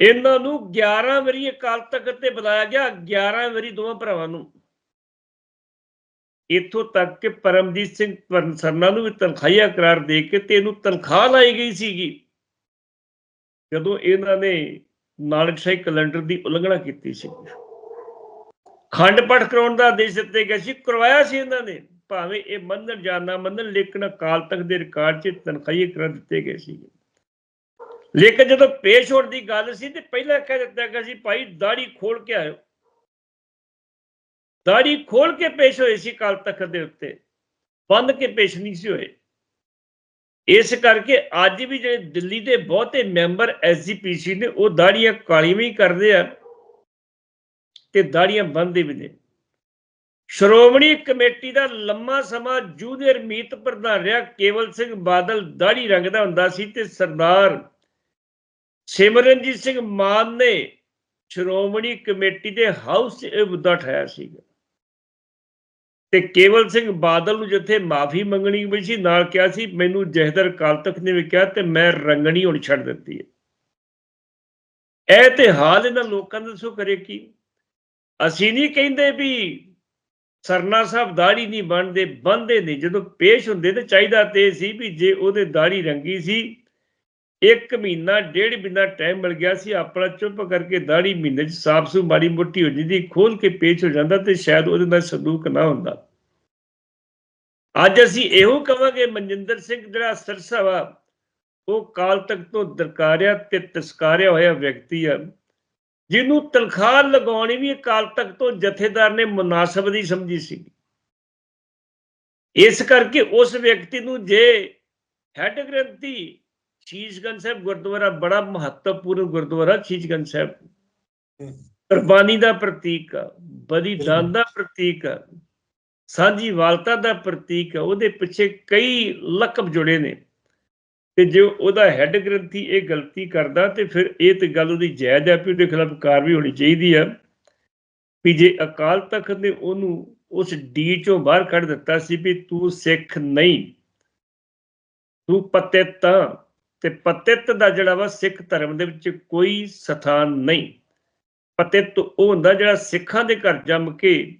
ਇਹਨਾਂ ਨੂੰ 11 ਵਾਰੀ ਅਕਾਲ ਤਖਤ ਤੇ ਬੁਲਾਇਆ ਗਿਆ 11 ਵਾਰੀ ਦੋਵਾਂ ਭਰਾਵਾਂ ਨੂੰ। ਇੱਥੋਂ ਤੱਕ ਕਿ ਪਰਮਜੀਤ ਸਿੰਘ ਪਰਨ- ਸਰਨਾ ਨੂੰ ਵੀ ਤਨਖਾਹੀਆ ਕਰਾਰ ਦੇ ਕੇ ਤੇ ਇਹਨੂੰ ਤਨਖਾਹ ਲਾਈ ਗਈ ਸੀਗੀ। ਜਦੋਂ ਇਹਨਾਂ ਨੇ ਨਾਨਕ ਸਾਹਿਬ ਕੈਲੰਡਰ ਦੀ ਉਲੰਘਣਾ ਕੀਤੀ ਸੀ। ਖੰਡ ਪਾਠ ਕਰਾਉਣ ਦਾ ਆਦੇਸ਼ ਦਿੱਤੇ ਗਏ ਸੀ, ਕਰਵਾਇਆ ਸੀ ਇਹਨਾਂ ਨੇ। ਭਾਵੇਂ ਇਹ ਮੰਨਣ ਜਾਂ ਨਾ ਮੰਨਣ, ਲੇਕਿਨ ਅਕਾਲ ਤਖਤ ਦੇ ਰਿਕਾਰਡ 'ਚ ਤਨਖਾਹੀਏ ਕਰਾਰ ਦਿੱਤੇ ਗਏ ਸੀਗੇ। ਲੇਕਿਨ ਜਦੋਂ ਪੇਸ਼ ਹੋਣ ਦੀ ਗੱਲ ਸੀ ਤੇ ਪਹਿਲਾਂ ਕਹਿ ਦਿੱਤਾ ਗਿਆ ਸੀ, ਭਾਈ ਦਾੜੀ ਖੋਲ ਕੇ ਆਇਓ। ਦਾੜੀ ਖੋਲ ਕੇ ਪੇਸ਼ ਹੋਏ ਸੀ ਅਕਾਲ ਤਖਤ ਦੇ ਉੱਤੇ। ਬੰਦ ਕੇ ਪੇਸ਼ ਨਹੀਂ ਸੀ ਹੋਏ। ਇਸ ਕਰਕੇ ਅੱਜ ਵੀ ਜਿਹੜੇ ਦਿੱਲੀ ਦੇ ਬਹੁਤੇ ਮੈਂਬਰ ਐਸਜੀਪੀਸੀ ਨੇ, ਉਹ ਦਾੜੀਆਂ ਕਾਲੀਆਂ ਵੀ ਕਰਦੇ ਆ ਤੇ ਦਾੜੀਆਂ ਬੰਨਦੇ ਵੀ ਨੇ। ਸ਼੍ਰੋਮਣੀ ਕਮੇਟੀ ਦਾ ਲੰਮਾ ਸਮਾਂ ਜੂਨੀਅਰ ਮੀਤ ਪ੍ਰਧਾਨ ਰਿਹਾ, ਕੇਵਲ ਸਿੰਘ ਬਾਦਲ ਦਾੜੀ ਰੰਗਦਾ ਹੁੰਦਾ ਸੀ ਤੇ ਸਰਦਾਰ ਸਿਮਰਨਜੀਤ ਸਿੰਘ ਮਾਨ ਨੇ ਸ਼੍ਰੋਮਣੀ ਕਮੇਟੀ ਦੇ ਹਾਊਸ 'ਚ ਇਹ ਮੁੱਦਾ ਠਾਇਆ ਸੀਗਾ। ਤੇ ਕੇਵਲ ਸਿੰਘ ਬਾਦਲ ਨੂੰ ਜਿੱਥੇ ਮਾਫੀ ਮੰਗਣੀ ਪਈ ਸੀ, ਨਾਲ ਕਿਹਾ ਸੀ, ਮੈਨੂੰ ਜਹਦਰ ਕਾਲ ਤੱਕ ਨੇ ਵੀ ਕਿਹਾ ਤੇ ਮੈਂ ਰੰਗਣੀ ਹੁਣ ਛੱਡ ਦਿੱਤੀ ਹੈ। ਇਹ ਤੇ ਹਾਲ ਇਹਨਾਂ ਲੋਕਾਂ ਦਾ ਦੱਸੋ ਕਰੇ ਕੀ? ਅਸੀਂ ਨਹੀਂ ਕਹਿੰਦੇ ਵੀ ਸਰਨਾ ਸਾਹਿਬ ਦਾੜੀ ਨਹੀਂ ਬਣਦੇ ਬੰਦੇ ਨਹੀਂ। ਜਦੋਂ ਪੇਸ਼ ਹੁੰਦੇ ਤੇ ਚਾਹੀਦਾ ਤੇ ਸੀ ਵੀ ਜੇ ਉਹਦੇ ਦਾੜੀ ਰੰਗੀ ਸੀ ਇੱਕ ਮਹੀਨਾ, ਡੇਢ ਮਹੀਨਾ ਟਾਈਮ ਮਿਲ ਗਿਆ ਸੀ, ਆਪਣਾ ਚੁੱਪ ਕਰਕੇ ਦਾੜੀ ਮਹੀਨੇ ਚ ਸਾਫ਼ ਸੁ ਮਾੜੀ ਮੋਟੀ ਹੋ ਜਾਂਦੀ ਖੋਲ ਕੇ ਪੇਸ਼ ਹੋ ਜਾਂਦਾ ਤੇ ਸ਼ਾਇਦ ਉਹਦੇ ਨਾਲ ਸੰਦੂਕ ਨਾ ਹੁੰਦਾ। ਅੱਜ ਅਸੀਂ ਇਹੋ ਕਵਾਂਗੇ, ਮਨਜਿੰਦਰ ਸਿੰਘ, ਜਿਹੜਾ ਸਿਰਸਾ ਵਾ, ਉਹ ਕਾਲ ਤੱਕ ਤੋਂ ਦਰਕਾਰਿਆ ਤੇ ਤਸਕਾਰਿਆ ਹੋਇਆ ਵਿਅਕਤੀ ਆ, ਜਿਹਨੂੰ ਤਨਖਾਹ ਲਗਾਉਣੀ ਵੀ ਅਕਾਲ ਤੱਕ ਤੋਂ ਜਥੇਦਾਰ ਨੇ ਮੁਨਾਸਬ ਦੀ ਸਮਝੀ ਸੀ। ਇਸ ਕਰਕੇ ਉਸ ਵਿਅਕਤੀ ਨੂੰ ਜੇ ਹੈਡ ਗ੍ਰੰਥੀ ਸ਼ੀਸ਼ਗੰਜ ਸਾਹਿਬ ਗੁਰਦੁਆਰਾ ਬੜਾ ਮਹੱਤਵਪੂਰਨ ਗੁਰਦੁਆਰਾ ਸ਼ੀਸ਼ਗੰਜ ਸਾਹਿਬ। ਕੁਰਬਾਨੀ ਦਾ ਪ੍ਰਤੀਕ ਆ ਬਲੀਦਾਨ ਦਾ ਪ੍ਰਤੀਕ ਆ ਸਾਂਝੀ ਵਾਲਤਾ ਦਾ ਪ੍ਰਤੀਕ ਆ ਉਹਦੇ ਪਿੱਛੇ ਕਈ ਲਕਬ ਜੁੜੇ ਨੇ। ਤੇ ਜੇ ਉਹਦਾ ਹੈੱਡ ਗ੍ਰੰਥੀ ਇਹ ਗਲਤੀ ਕਰਦਾ ਤੇ ਫਿਰ ਇਹ ਤੇ ਗੱਲ ਉਹਦੀ ਜਾਇਜ਼ ਆ ਵੀ ਉਹਦੇ ਖਿਲਾਫ ਕਾਰਵਾਈ ਹੋਣੀ ਚਾਹੀਦੀ ਆ ਵੀ ਜੇ ਅਕਾਲ ਤਖਤ ਨੇ ਉਹਨੂੰ ਉਸ ਡੀ ਚੋਂ ਬਾਹਰ ਕੱਢ ਦਿੱਤਾ ਸੀ ਵੀ ਤੂੰ ਸਿੱਖ ਨਹੀਂ ਤੂੰ ਪਤਿਤ ਆ ਤੇ ਪਤਿਤ ਦਾ ਜਿਹੜਾ ਵਾ ਸਿੱਖ ਧਰਮ ਦੇ ਵਿੱਚ ਕੋਈ ਸਥਾਨ ਨਹੀਂ। ਪਤਿਤ ਉਹ ਹੁੰਦਾ ਜਿਹੜਾ ਸਿੱਖਾਂ ਦੇ ਘਰ ਜੰਮ ਕੇ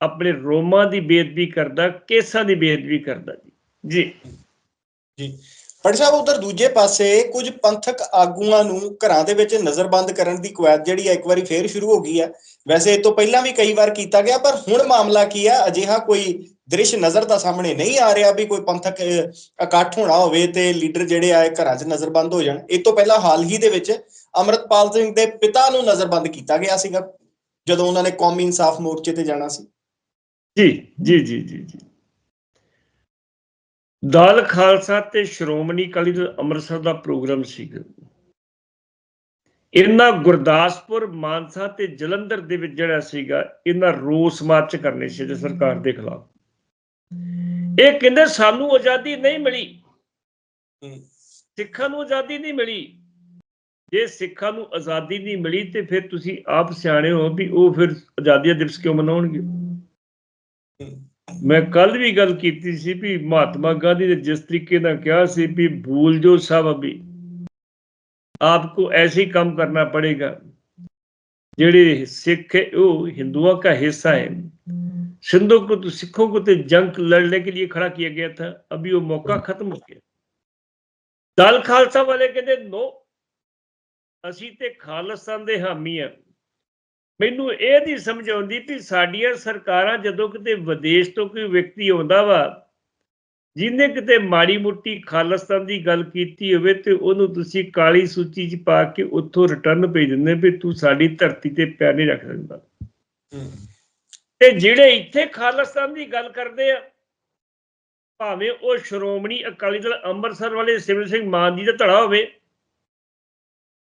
ਆਪਣੇ ਰੋਮਾਂ ਦੀ ਬੇਅਦਬੀ ਕਰਦਾ, ਕੇਸਾਂ ਦੀ ਬੇਅਦਬੀ ਕਰਦਾ ਜੀ। ਜੀ। ਜੀ ਸਾਹਿਬ, ਉਧਰ ਦੂਜੇ ਪਾਸੇ ਕੁਝ ਪੰਥਕ ਆਗੂਆਂ ਨੂੰ ਘਰਾਂ ਦੇ ਵਿੱਚ ਨਜ਼ਰਬੰਦ ਕਰਨ ਦੀ ਕਵਾਇਦ ਜਿਹੜੀ ਆ, ਇੱਕ ਵਾਰੀ ਫੇਰ ਸ਼ੁਰੂ ਹੋ ਗਈ ਹੈ ਵੈਸੇ ਇਹ ਤੋਂ ਪਹਿਲਾਂ ਵੀ ਕਈ ਵਾਰ ਕੀਤਾ ਗਿਆ, ਪਰ ਹੁਣ ਮਾਮਲਾ ਕੀ ਆ? ਅਜਿਹਾ ਕੋਈ ਦ੍ਰਿਸ਼ ਨਜ਼ਰ ਦਾ ਸਾਹਮਣੇ ਨਹੀਂ ਆ ਰਿਹਾ ਵੀ ਕੋਈ ਪੰਥਕ ਇਕੱਠ ਹੋਣਾ ਹੋਵੇ ਤੇ ਲੀਡਰ ਜਿਹੜੇ ਆ ਘਰਾਂ 'ਚ ਨਜ਼ਰਬੰਦ ਹੋ ਜਾਣ। ਇਹ ਤੋਂ ਪਹਿਲਾਂ ਹਾਲ ਹੀ ਦੇ ਵਿੱਚ ਅਮਰਤਪਾਲ ਸਿੰਘ ਦੇ ਪਿਤਾ ਨੂੰ ਨਜ਼ਰਬੰਦ ਕੀਤਾ ਗਿਆ ਸੀਗਾ, ਜਦੋਂ ਉਹਨਾਂ ਨੇ ਕੌਮੀ ਇਨਸਾਫ ਮੋਰਚੇ ਤੇ ਜਾਣਾ ਸੀ। ਜੀ ਜੀ ਜੀ ਜੀ ਜੀ। ਦਲ ਖਾਲਸਾ ਤੇ ਸ਼੍ਰੋਮਣੀ ਅਕਾਲੀ ਦਲ ਅੰਮ੍ਰਿਤਸਰ ਦਾ ਪ੍ਰੋਗਰਾਮ ਸੀਗਾ ਇਹਨਾਂ ਗੁਰਦਾਸਪੁਰ, ਮਾਨਸਾ ਤੇ ਜਲੰਧਰ ਦੇ ਵਿੱਚ ਜਿਹੜਾ ਸੀਗਾ, ਇਹਨਾਂ ਰੋਸ ਮਾਰਚ ਕਰਨੇ ਸੀ ਤੇ ਸਰਕਾਰ ਦੇ ਖਿਲਾਫ। ਇਹ ਕਹਿੰਦੇ ਸਾਨੂੰ ਆਜ਼ਾਦੀ ਨਹੀਂ ਮਿਲੀ। ਸਿੱਖਾਂ ਨੂੰ ਆਜ਼ਾਦੀ ਨਹੀਂ ਮਿਲੀ। ਜੇ ਸਿੱਖਾਂ ਨੂੰ ਆਜ਼ਾਦੀ ਨਹੀਂ ਮਿਲੀ ਤੇ ਫਿਰ ਤੁਸੀਂ ਆਪ ਸਿਆਣੇ ਹੋ ਵੀ ਉਹ ਫਿਰ ਆਜ਼ਾਦੀ ਦਾ ਦਿਵਸ ਕਿਉਂ ਮਨਾਉਣਗੇ? ਮੈਂ ਕੱਲ ਵੀ ਗੱਲ ਕੀਤੀ ਸੀ ਵੀ ਮਹਾਤਮਾ ਗਾਂਧੀ ਨੇ ਜਿਸ ਤਰੀਕੇ ਨਾਲ ਕਿਹਾ ਸੀ ਵੀ ਭੂਲ ਜੋ ਸਭ ਅਭੀ आपको ऐसे ही काम करना पड़ेगा जेड़े सिख है वो हिंदुओं का हिस्सा है सिंधु को तो सिखों को तो जंग लड़ने के लिए खड़ा किया गया था अभी वो मौका खत्म हो गया दल खालसा वाले कहते नो ਅਸੀਂ ਤੇ ਖਾਲਸਤਾਨ ਦੇ ਹਾਮੀ ਆ ਮੈਨੂੰ ਇਹ ਨਹੀਂ ਸਮਝ ਆਉਂਦੀ ਕਿ ਸਾਡੀਆਂ ਸਰਕਾਰਾਂ ਜਦੋਂ ਕਿਤੇ ਵਿਦੇਸ਼ ਤੋਂ ਕੋਈ ਵਿਅਕਤੀ ਆਉਂਦਾ ਵਾ ਜਿਹਨੇ ਕਿਤੇ ਮਾੜੀ ਮੁੱਟੀ ਖਾਲਸਤਾਨ ਦੀ ਗੱਲ ਕੀਤੀ ਹੋਵੇ ਤੇ ਉਹਨੂੰ ਤੁਸੀਂ ਕਾਲੀ ਸੂਚੀ 'ਚ ਪਾ ਕੇ ਉੱਥੋਂ ਰਿਟਰਨ ਭੇਜ ਦਿੰਦੇ ਵੀ ਤੂੰ ਸਾਡੀ ਧਰਤੀ ਤੇ ਪੈਰ ਨਹੀਂ ਰੱਖ ਸਕਦਾ। ਤੇ ਜਿਹੜੇ ਇੱਥੇ ਖਾਲਸਤਾਨ ਦੀ ਗੱਲ ਕਰਦੇ ਆ ਭਾਵੇਂ ਉਹ ਸ਼੍ਰੋਮਣੀ ਅਕਾਲੀ ਦਲ ਅੰਮ੍ਰਿਤਸਰ ਵਾਲੇ ਸਿਮਰਨ ਸਿੰਘ ਮਾਨ ਜੀ ਦਾ ਧੜਾ ਹੋਵੇ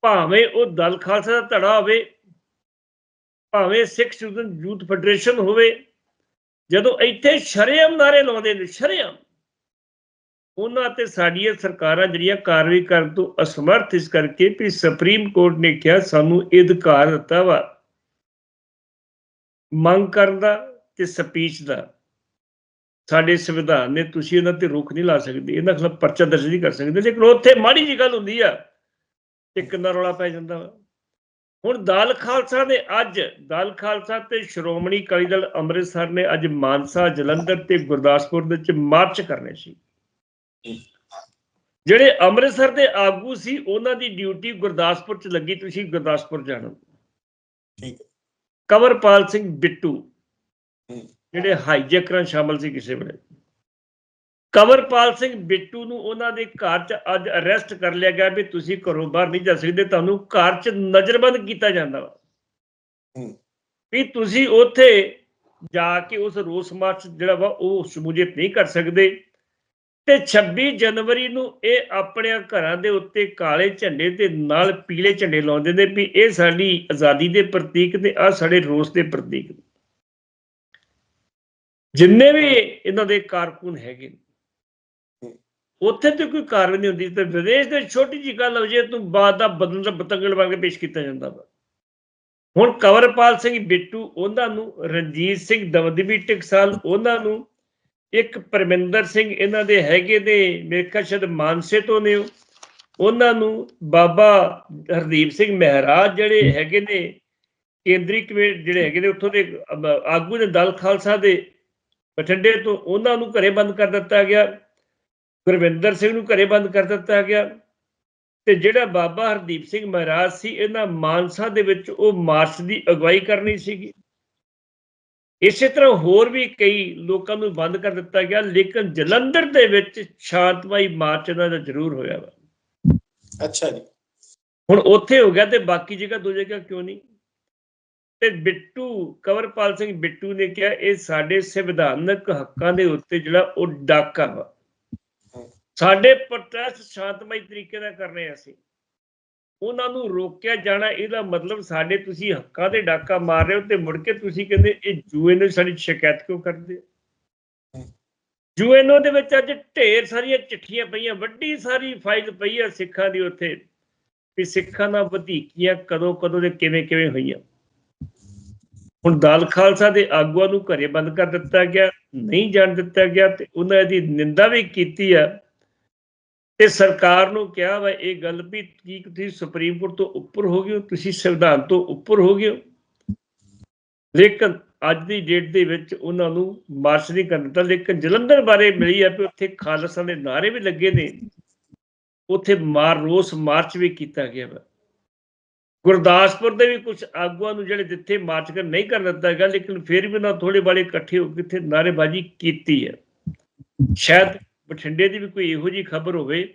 ਭਾਵੇਂ ਉਹ ਦਲ ਖਾਲਸਾ ਦਾ ਧੜਾ ਹੋਵੇ ਭਾਵੇਂ ਸਿੱਖ ਸਟੂਡੈਂਟ ਯੂਥ ਫੈਡਰੇਸ਼ਨ ਹੋਵੇ, ਜਦੋਂ ਇੱਥੇ ਸ਼ਰੇਆਮ ਨਾਰੇ ਲਾਉਂਦੇ ਨੇ, ਸ਼ਰੇਆਮ, ਉਹਨਾਂ ਤੇ ਸਾਡੀਆਂ ਸਰਕਾਰਾਂ ਜਿਹੜੀਆਂ ਕਾਰਵਾਈ ਕਰਨ ਤੋਂ ਅਸਮਰਥ ਇਸ ਕਰਕੇ ਵੀ ਸੁਪਰੀਮ ਕੋਰਟ ਨੇ ਕਿਹਾ, ਸਾਨੂੰ ਇਹ ਅਧਿਕਾਰ ਦਿੱਤਾ ਵਾ। ਮੰਗ ਕਰਨ ਦਾ ਤੇ ਸਪੀਚ ਦਾ। ਸਾਡੇ ਸੰਵਿਧਾਨ ਨੇ, ਤੁਸੀਂ ਇਹਨਾਂ ਤੇ ਰੋਕ ਨਹੀਂ ਲਾ ਸਕਦੇ, ਇਹਨਾਂ ਖਿਲਾਫ ਪਰਚਾ ਦਰਜ ਨਹੀਂ ਕਰ ਸਕਦੇ, ਲੇਕਿਨ ਉੱਥੇ ਮਾੜੀ ਜੀ ਗੱਲ ਹੁੰਦੀ ਆ, ਤੇ ਕਿੰਨਾ ਰੌਲਾ ਪੈ ਜਾਂਦਾ ਵਾ। ਹੁਣ ਦਲ ਖਾਲਸਾ ਨੇ ਅੱਜ ਦਲ ਖਾਲਸਾ ਤੇ ਸ਼੍ਰੋਮਣੀ ਅਕਾਲੀ ਦਲ ਅੰਮ੍ਰਿਤਸਰ ਨੇ ਅੱਜ ਮਾਨਸਾ ਜਲੰਧਰ ਤੇ ਗੁਰਦਾਸਪੁਰ ਦੇ ਵਿੱਚ ਮਾਰਚ ਕਰਨੇ ਸੀ ਜਿਹੜੇ ਅੰਮ੍ਰਿਤਸਰ ਦੇ ਆਗੂ ਸੀ ਉਹਨਾਂ ਦੀ ਡਿਊਟੀ ਗੁਰਦਾਸਪੁਰ ਚ ਲੱਗੀ ਤੁਸੀਂ ਗੁਰਦਾਸਪੁਰ ਜਾਣਾ ਠੀਕ। ਕਵਰਪਾਲ ਸਿੰਘ ਬਿੱਟੂ। ਜਿਹੜੇ ਹਾਈਜੈਕਰਾਂ ਸ਼ਾਮਲ ਸੀ ਕਿਸੇ ਵੇਲੇ ਕਵਰਪਾਲ ਸਿੰਘ ਬਿੱਟੂ ਨੂੰ ਉਹਨਾਂ ਦੇ ਘਰ 'ਚ ਅੱਜ ਅਰੈਸਟ ਕਰ ਲਿਆ ਗਿਆ ਵੀ ਤੁਸੀਂ ਘਰੋਂ ਬਾਹਰ ਨਹੀਂ ਜਾ ਸਕਦੇ ਤੁਹਾਨੂੰ ਘਰ 'ਚ ਨਜ਼ਰਬੰਦ ਕੀਤਾ ਜਾਂਦਾ ਵਾ। ਹੂੰ। ਵੀ ਤੁਸੀਂ ਉੱਥੇ ਜਾ ਕੇ ਉਸ ਰੋਸ ਮਾਰਚ ਜਿਹੜਾ ਵਾ ਉਹ ਸ਼ਮੂਲੀਅਤ ਨਹੀਂ ਕਰ ਸਕਦੇ। ਤੇ 26 ਜਨਵਰੀ ਨੂੰ ਇਹ ਆਪਣੇ ਘਰਾਂ ਦੇ ਉੱਤੇ ਕਾਲੇ ਝੰਡੇ ਤੇ ਨਾਲ ਪੀਲੇ ਝੰਡੇ ਲਾਉਂਦੇ ਨੇ ਵੀ ਇਹ ਸਾਡੀ ਆਜ਼ਾਦੀ ਦੇ ਪ੍ਰਤੀਕ ਨੇ ਆ ਸਾਡੇ ਰੋਸ ਦੇ ਪ੍ਰਤੀਕ ਨੇ। ਜਿੰਨੇ ਵੀ ਇਹਨਾਂ ਦੇ ਕਾਰਕੁਨ ਹੈਗੇ ਨੇ, ਉੱਥੇ ਤੇ ਕੋਈ ਕਾਰਵਾਈ ਨਹੀਂ ਹੁੰਦੀ, ਤੇ ਵਿਦੇਸ਼ ਦੇ ਛੋਟੀ ਜੀ ਗੱਲ ਹੋ ਜੇ ਤੂੰ ਬਾਤ ਦਾ ਬਦਲ ਦਾ ਬਤੰਗੜ ਵਾਂਗ ਪੇਸ਼ ਕੀਤਾ ਜਾਂਦਾ ਵਾ। ਹੁਣ ਕਵਰਪਾਲ ਸਿੰਘ ਬਿੱਟੂ, ਉਹਨਾਂ ਨੂੰ ਰਣਜੀਤ ਸਿੰਘ ਦਵਦਵੀ ਟਕਸਾਲ, ਉਹਨਾਂ ਨੂੰ ਇੱਕ ਪਰਮਿੰਦਰ ਸਿੰਘ, ਇਹਨਾਂ ਦੇ ਹੈਗੇ ਨੇ, ਮੇਰੇ ਖਿਆਲ ਸ਼ਾਇਦ ਮਾਨਸੇ ਤੋਂ ਨੇ ਉਹਨਾਂ ਨੂੰ ਬਾਬਾ ਹਰਦੀਪ ਸਿੰਘ ਮਹਿਰਾਜ ਜਿਹੜੇ ਹੈਗੇ ਨੇ, ਕੇਂਦਰੀ ਕਮੇਟੀ ਜਿਹੜੇ ਹੈਗੇ ਨੇ, ਉੱਥੋਂ ਦੇ ਆਗੂ ਨੇ ਦਲ ਖਾਲਸਾ ਦੇ ਬਠਿੰਡੇ ਤੋਂ, ਉਹਨਾਂ ਨੂੰ ਘਰੇ ਬੰਦ ਕਰ ਦਿੱਤਾ ਗਿਆ। ਗੁਰਵਿੰਦਰ ਸਿੰਘ ਨੂੰ ਘਰੇ ਬੰਦ ਕਰ ਦਿੱਤਾ ਗਿਆ ਤੇ ਜਿਹੜਾ ਬਾਬਾ ਹਰਦੀਪ ਸਿੰਘ ਮਹਾਰਾਜ ਸੀ ਇਹਨਾਂ ਮਾਨਸਾ ਦੇ ਵਿੱਚ ਉਹ ਮਾਰਚ ਦੀ ਅਗਵਾਈ ਕਰਨੀ ਸੀਗੀ। ਇਸੇ ਤਰ੍ਹਾਂ ਹੋਰ ਵੀ ਕਈ ਲੋਕਾਂ ਨੂੰ ਬੰਦ ਕਰ ਦਿੱਤਾ ਗਿਆ ਲੇਕਿਨ ਜਲੰਧਰ ਦੇ ਵਿੱਚ ਸ਼ਾਂਤਮਈ ਮਾਰਚ ਇਹਨਾਂ ਦਾ ਜ਼ਰੂਰ ਹੋਇਆ ਵਾ। ਅੱਛਾ ਜੀ। ਹੁਣ ਉੱਥੇ ਹੋ ਗਿਆ ਤੇ ਬਾਕੀ ਜਗ੍ਹਾ ਦੋ ਜਗ੍ਹਾ ਕਿਉਂ ਨਹੀਂ? ਤੇ ਬਿੱਟੂ ਕਵਰਪਾਲ ਸਿੰਘ ਬਿੱਟੂ ਨੇ ਕਿਹਾ ਇਹ ਸਾਡੇ ਸੰਵਿਧਾਨਕ ਹੱਕਾਂ ਦੇ ਉੱਤੇ ਜਿਹੜਾ ਉਹ ਡਾਕਾ ਵਾ। ਸਾਡੇ ਪ੍ਰੋਟੈਸਟ ਸ਼ਾਂਤਮਈ ਤਰੀਕੇ ਨਾਲ ਕਰਨੇ ਅਸੀਂ। ਉਹਨਾਂ ਨੂੰ ਰੋਕਿਆ ਜਾਣਾ ਇਹਦਾ ਮਤਲਬ ਸਾਡੇ ਤੁਸੀਂ ਹੱਕਾਂ ਦੇ ਡਾਕਾ ਮਾਰ ਰਹੇ ਹੋ ਤੇ ਮੁੜ ਕੇ ਤੁਸੀਂ ਕਹਿੰਦੇ ਇਹ ਯੂਐਨਓ ਸਾਡੀ ਸ਼ਿਕਾਇਤ ਕਿਉਂ ਕਰਦੇ ਯੂਐਨਓ ਦੇ ਵਿੱਚ ਅੱਜ ਢੇਰ ਸਾਰੀਆਂ ਚਿੱਠੀਆਂ ਪਈਆਂ ਵੱਡੀ ਸਾਰੀ ਫਾਈਲ ਪਈ ਆ ਸਿੱਖਾਂ ਦੀ ਉੱਥੇ ਵੀ ਸਿੱਖਾਂ ਨਾਲ ਵਧੀਕੀਆਂ ਕਦੋਂ ਕਦੋਂ ਦੇ ਕਿਵੇਂ ਕਿਵੇਂ ਹੋਈਆਂ। ਹੁਣ ਦਲ ਖਾਲਸਾ ਦੇ ਆਗੂਆਂ ਨੂੰ ਘਰੇ ਬੰਦ ਕਰ ਦਿੱਤਾ ਗਿਆ ਨਹੀਂ ਜਾਣ ਦਿੱਤਾ ਗਿਆ ਤੇ ਉਹਨਾਂ ਦੀ ਨਿੰਦਾ ਵੀ ਕੀਤੀ ਆ। ਤੇ ਸਰਕਾਰ ਨੂੰ ਕਿਹਾ ਵਾ, ਇਹ ਗੱਲ ਵੀ ਕੀ ਤੁਸੀਂ ਸੁਪਰੀਮ ਕੋਰਟ ਤੋਂ ਉੱਪਰ ਹੋ ਗਏ ਹੋ, ਤੁਸੀਂ ਸੰਵਿਧਾਨ ਤੋਂ ਉੱਪਰ ਹੋ ਗਏ ਹੋ। ਲੇਕਿਨ ਅੱਜ ਦੀ ਡੇਟ ਦੇ ਵਿੱਚ ਉਹਨਾਂ ਨੂੰ ਮਾਰਚ ਨਹੀਂ ਕਰਨ ਦਿੱਤਾ, ਲੇਕਿਨ ਜਲੰਧਰ ਬਾਰੇ ਮਿਲੀ ਹੈ ਕਿ ਉੱਥੇ ਖਾਲਸਾ ਦੇ ਨਾਰੇ ਵੀ ਲੱਗੇ ਨੇ। ਉੱਥੇ ਮਾਰ, ਰੋਸ ਮਾਰਚ ਵੀ ਕੀਤਾ ਗਿਆ ਵਾ। ਗੁਰਦਾਸਪੁਰ ਦੇ ਵੀ ਕੁਝ ਆਗੂਆਂ ਨੂੰ ਜਿਹੜੇ ਜਿੱਥੇ ਮਾਰਚ ਕਰ ਨਹੀਂ ਕਰ ਦਿੱਤਾ ਗਿਆ, ਲੇਕਿਨ ਫਿਰ ਵੀ ਨਾ ਥੋੜੇ ਬਾਲੇ ਇਕੱਠੇ ਹੋ ਕੇ ਇੱਥੇ ਨਾਰੇਬਾਜ਼ੀ ਕੀਤੀ ਹੈ ਸ਼ਾਇਦ ਬਠਿੰਡੇ ਦੀ ਵੀ ਕੋਈ ਇਹੋ ਜੀ ਖਬਰ ਹੋਵੇ।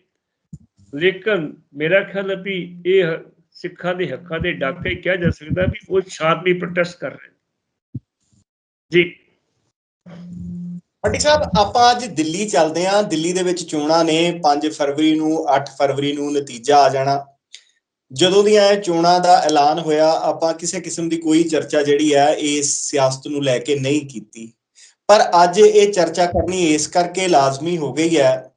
ਲੇਕਿਨ ਮੇਰਾ ਖਿਆਲ ਹੈ ਵੀ ਇਹ ਸਿੱਖਾਂ ਦੇ ਹੱਕਾਂ ਦੇ ਡਾਕੇ ਕਿਹਾ ਜਾ ਸਕਦਾ ਵੀ ਉਹ ਸ਼ਾਂਤੀ ਪ੍ਰੋਟੈਸਟ ਕਰ ਰਹੇ ਜੀ। ਫੱਟੀ ਸਾਹਿਬ, ਆਪਾਂ ਅੱਜ ਦਿੱਲੀ ਚੱਲਦੇ ਆਂ ਦਿੱਲੀ ਦੇ ਵਿੱਚ ਚੋਣਾਂ ਨੇ 5 ਫਰਵਰੀ ਨੂੰ 8 ਫਰਵਰੀ ਨੂੰ ਨਤੀਜਾ ਆ ਜਾਣਾ। ਜਦੋਂ ਦੀਆਂ ਇਹ ਚੋਣਾਂ ਦਾ ਐਲਾਨ ਹੋਇਆ, ਆਪਾਂ ਕਿਸੇ ਕਿਸਮ ਦੀ ਕੋਈ ਚਰਚਾ ਜਿਹੜੀ ਹੈ ਇਸ ਸਿਆਸਤ ਨੂੰ ਲੈ ਕੇ ਨਹੀਂ ਕੀਤੀ। ਪਰ ਅੱਜ ਇਹ ਚਰਚਾ ਕਰਨੀ ਇਸ ਕਰਕੇ ਲਾਜ਼ਮੀ ਹੋ ਗਈ ਹੈ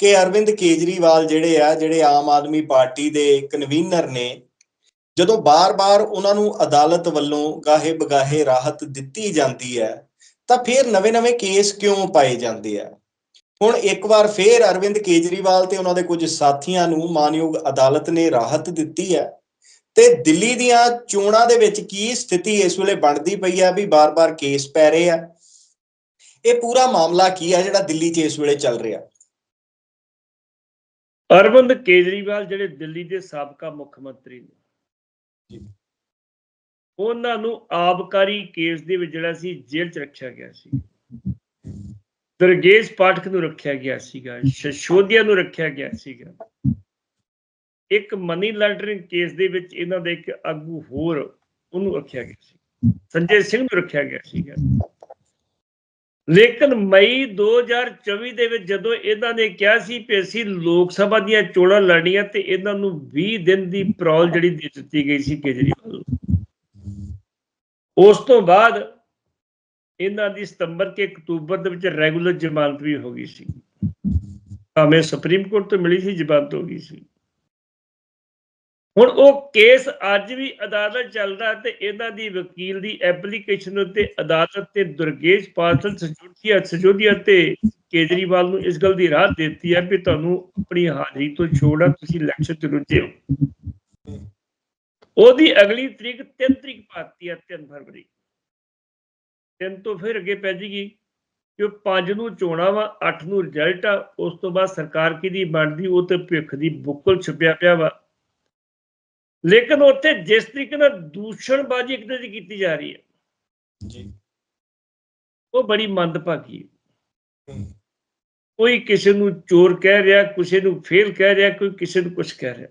ਕਿ ਅਰਵਿੰਦ ਕੇਜਰੀਵਾਲ ਜਿਹੜੇ ਆ, ਜਿਹੜੇ ਆਮ ਆਦਮੀ ਪਾਰਟੀ ਦੇ ਕਨਵੀਨਰ ਨੇ, ਜਦੋਂ ਬਾਰ-ਬਾਰ ਉਹਨਾਂ ਨੂੰ ਅਦਾਲਤ ਵੱਲੋਂ ਗਾਹੇ ਬਗਾਹੇ ਰਾਹਤ ਦਿੱਤੀ ਜਾਂਦੀ ਹੈ, ਤਾਂ ਫਿਰ ਨਵੇਂ-ਨਵੇਂ ਕੇਸ ਕਿਉਂ ਪਾਏ ਜਾਂਦੇ ਆ? ਹੁਣ ਇੱਕ ਵਾਰ ਫੇਰ ਅਰਵਿੰਦ ਕੇਜਰੀਵਾਲ ਤੇ ਉਹਨਾਂ ਦੇ ਕੁਝ ਸਾਥੀਆਂ ਨੂੰ ਮਾਨਯੋਗ ਅਦਾਲਤ ਨੇ ਰਾਹਤ ਦਿੱਤੀ ਹੈ, ਤੇ ਦਿੱਲੀ ਦੀਆਂ ਚੋਣਾਂ ਦੇ ਵਿੱਚ ਕੀ ਸਥਿਤੀ ਇਸ ਵੇਲੇ ਬਣਦੀ ਪਈ ਆ ਵੀ ਬਾਰ-ਬਾਰ ਕੇਸ ਪੈ ਰਹੇ ਆ? ਇਹ ਪੂਰਾ ਮਾਮਲਾ ਕੀ ਆ ਜਿਹੜਾ ਦਿੱਲੀ 'ਚ ਇਸ ਵੇਲੇ ਚੱਲ ਰਿਹਾ? ਅਰਵਿੰਦ ਕੇਜਰੀਵਾਲ ਜਿਹੜੇ ਦਿੱਲੀ ਦੇ ਸਾਬਕਾ ਮੁੱਖ ਮੰਤਰੀ ਨੇ। ਉਹਨਾਂ ਨੂੰ ਆਬਕਾਰੀ ਕੇਸ ਦੇ ਵਿੱਚ ਜਿਹੜਾ ਸੀ ਜੇਲ੍ਹ 'ਚ ਰੱਖਿਆ ਗਿਆ ਸੀ। ਦਰਗੇਸ਼ ਪਾਠਕ ਨੂੰ ਰੱਖਿਆ ਗਿਆ ਸੀਗਾ ਸ਼ਸ਼ੋਦੀਆ ਨੂੰ ਰੱਖਿਆ ਗਿਆ ਸੀਗਾ। ਇੱਕ ਮਨੀ ਲਾਂਡਰਿੰਗ ਕੇਸ ਦੇ ਵਿੱਚ ਇਹਨਾਂ ਦਾ ਇੱਕ ਆਗੂ ਹੋਰ ਉਹਨੂੰ ਰੱਖਿਆ ਗਿਆ ਸੀ। ਸੰਜੇ ਸਿੰਘ ਨੂੰ ਰੱਖਿਆ ਗਿਆ ਸੀਗਾ। ਲੇਕਿਨ ਮਈ 2024 ਦੇ ਵਿੱਚ ਜਦੋਂ ਇਹਨਾਂ ਨੇ ਕਿਹਾ ਸੀ ਕਿ ਅਸੀਂ ਲੋਕ ਸਭਾ ਦੀਆਂ ਚੋਣਾਂ ਲੜਨੀਆਂ ਤੇ ਇਹਨਾਂ ਨੂੰ 20 ਦਿਨ ਦੀ ਪ੍ਰੋਲ ਜਿਹੜੀ ਦੇ ਦਿੱਤੀ ਗਈ ਸੀ ਕੇਜਰੀਵਾਲ ਨੂੰ। ਉਸ ਤੋਂ ਬਾਅਦ ਇਹਨਾਂ ਦੀ ਸਤੰਬਰ ਕੇ ਅਕਤੂਬਰ ਦੇ ਵਿੱਚ ਰੈਗੂਲਰ ਜ਼ਮਾਨਤ ਵੀ ਹੋ ਗਈ ਸੀ। ਭਾਵੇਂ ਸੁਪਰੀਮ ਕੋਰਟ ਤੋਂ ਮਿਲੀ ਸੀ, ਜ਼ਮਾਨਤ ਹੋ ਗਈ ਸੀ। ਹੁਣ ਉਹ ਕੇਸ ਅੱਜ ਵੀ ਅਦਾਲਤ ਚੱਲਦਾ ਤੇ ਇਹਨਾਂ ਦੀ ਵਕੀਲ ਦੀ ਐਪਲੀਕੇਸ਼ਨ ਉੱਤੇ ਅਦਾਲਤ ਤੇ ਦੁਰਗੇਸ਼ ਪਾਸਲ ਸਜੋਦੀਆ ਸਜੋਦੀਆ ਤੇ ਕੇਜਰੀਵਾਲ ਨੂੰ ਇਸ ਗੱਲ ਦੀ ਰਾਹ ਦਿੱਤੀ ਹੈ ਵੀ ਤੁਹਾਨੂੰ ਆਪਣੀ ਹਾਜ਼ਰੀ ਤੋਂ ਛੋੜਾ ਤੁਸੀਂ ਇਲੈਕਸ਼ਨ ਤੇ ਰੁੱਝੇ ਹੋ। ਉਹਦੀ ਅਗਲੀ ਤਰੀਕ 3 ਤਰੀਕ ਪਾਤੀ ਹੈ 3 ਫਰਵਰੀ। ਤਿੰਨ ਤੋਂ ਫਿਰ ਅੱਗੇ ਪੈ ਜੇਗੀ ਕਿ 5 ਨੂੰ ਚੋਣਾਂ ਵਾ 8 ਨੂੰ ਰਿਜ਼ਲਟ ਆ, ਉਸ ਤੋਂ ਬਾਅਦ ਸਰਕਾਰ ਕਿਹਦੀ ਬਣਦੀ, ਉਹ ਤੇ ਭਿੱਖ ਦੀ ਬੁੱਕਲ ਛੁਪਿਆ ਪਿਆ ਵਾ। ਲੇਕਿਨ ਉੱਥੇ ਜਿਸ ਤਰੀਕੇ ਨਾਲ ਦੂਸ਼ਣਬਾਜ਼ੀ ਇੱਕ ਦੀ ਕੀਤੀ ਜਾ ਰਹੀ ਹੈ। ਜੀ। ਉਹ ਬੜੀ ਮੰਦਭਾਗੀ ਹੈ। ਕੋਈ ਕਿਸੇ ਨੂੰ ਚੋਰ ਕਹਿ ਰਿਹਾ ਕਿਸੇ ਨੂੰ ਫੇਲ ਕਹਿ ਰਿਹਾ ਕੋਈ ਕਿਸੇ ਨੂੰ ਕੁਝ ਕਹਿ ਰਿਹਾ।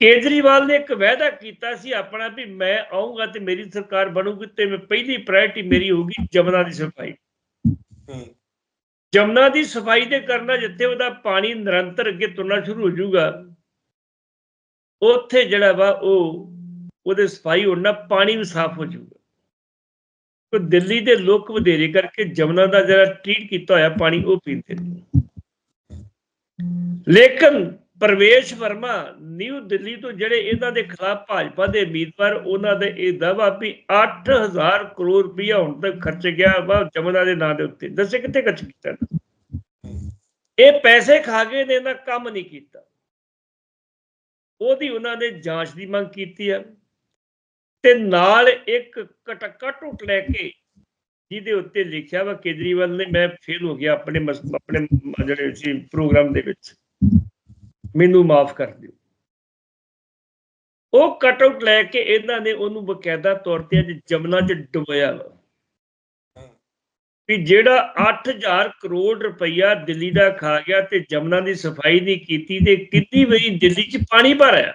ਕੇਜਰੀਵਾਲ ਨੇ ਇੱਕ ਵਾਅਦਾ ਕੀਤਾ ਸੀ ਆਪਣਾ ਵੀ ਮੈਂ ਆਉਂਗਾ ਤੇ ਮੇਰੀ ਸਰਕਾਰ ਬਣੂਗੀ ਤੇ ਮੈਂ ਪਹਿਲੀ ਪ੍ਰਾਇੋਰਟੀ ਮੇਰੀ ਹੋਊਗੀ ਜਮਨਾ ਦੀ ਸਫ਼ਾਈ। ਜਮਨਾ ਦੀ ਸਫ਼ਾਈ ਦੇ ਕਰਨਾ ਜਿੱਥੇ ਉਹਦਾ ਪਾਣੀ ਨਿਰੰਤਰ ਅੱਗੇ ਤੁਰਨਾ ਸ਼ੁਰੂ ਹੋ ਜਾਊਗਾ ਉੱਥੇ ਜਿਹੜਾ ਵਾ ਉਹ ਉਹਦੇ ਸਫ਼ਾਈ ਹੋਣ ਨਾਲ ਪਾਣੀ ਵੀ ਸਾਫ਼ ਹੋ ਜਾਊਗਾ। ਤੇ ਦਿੱਲੀ ਦੇ ਲੋਕ ਵਧੇਰੇ ਕਰਕੇ ਜਮਨਾ ਦਾ ਜਿਹੜਾ ਟ੍ਰੀਟ ਕੀਤਾ ਹੋਇਆ ਪਾਣੀ ਉਹ ਪੀਂਦੇ ਨੇ। ਲੇਕਿਨ ਪ੍ਰਵੇਸ਼ ਵਰਮਾ ਨਿਊ ਦਿੱਲੀ ਤੋਂ ਜਿਹੜੇ ਇਹਨਾਂ ਦੇ ਖਿਲਾਫ ਭਾਜਪਾ ਦੇ ਉਮੀਦਵਾਰ, ਉਹਨਾਂ ਦੇ ਇਹ ਦਾਵਾ ਵੀ 8000 ਕਰੋੜ ਰੁਪਇਆ ਹੁਣ ਤੱਕ ਖਰਚ ਗਿਆ ਵਾ ਜਮਨਾ ਦੇ ਨਾਂ ਦੇ ਉੱਤੇ। ਦੱਸੇ ਕਿੱਥੇ ਖਰਚ ਕੀਤਾ ਇਹ ਪੈਸੇ ਖਾ ਗਏ ਨੇ ਇਹਨਾਂ ਕੰਮ ਨਹੀਂ ਕੀਤਾ। ਉਹਦੀ ਉਹਨਾਂ ਨੇ ਜਾਂਚ ਦੀ ਮੰਗ ਕੀਤੀ ਹੈ ਤੇ ਨਾਲ ਇੱਕ ਕਟਕਟ ਉੱਟ ਲੈ ਕੇ ਜਿਹਦੇ ਉੱਤੇ ਲਿਖਿਆ ਵਾ, ਕੇਜਰੀਵਾਲ ਨੇ, ਮੈਂ ਫੇਲ ਹੋ ਗਿਆ ਆਪਣੇ ਆਪਣੇ ਜਿਹੜੇ ਸੀ ਪ੍ਰੋਗਰਾਮ ਦੇ ਵਿੱਚ। ਮੈਨੂੰ ਮਾਫ ਕਰ ਦਿਓ। ਉਹ ਕਟ ਆਊਟ ਲੈ ਕੇ ਇਹਨਾਂ ਨੇ ਉਹਨੂੰ ਬਕਾਇਦਾ ਤੌਰ ਤੇ ਅੱਜ ਜਮਨਾ 'ਚ ਡੁਬੋਇਆ ਵਾ। ਵੀ ਜਿਹੜਾ 8000 ਕਰੋੜ ਰੁਪਈਆ ਦਿੱਲੀ ਦਾ ਖਾ ਗਿਆ ਤੇ ਜਮਨਾ ਦੀ ਸਫ਼ਾਈ ਨਹੀਂ ਕੀਤੀ ਤੇ ਕਿੰਨੀ ਵਾਰੀ ਦਿੱਲੀ 'ਚ ਪਾਣੀ ਭਰਿਆ।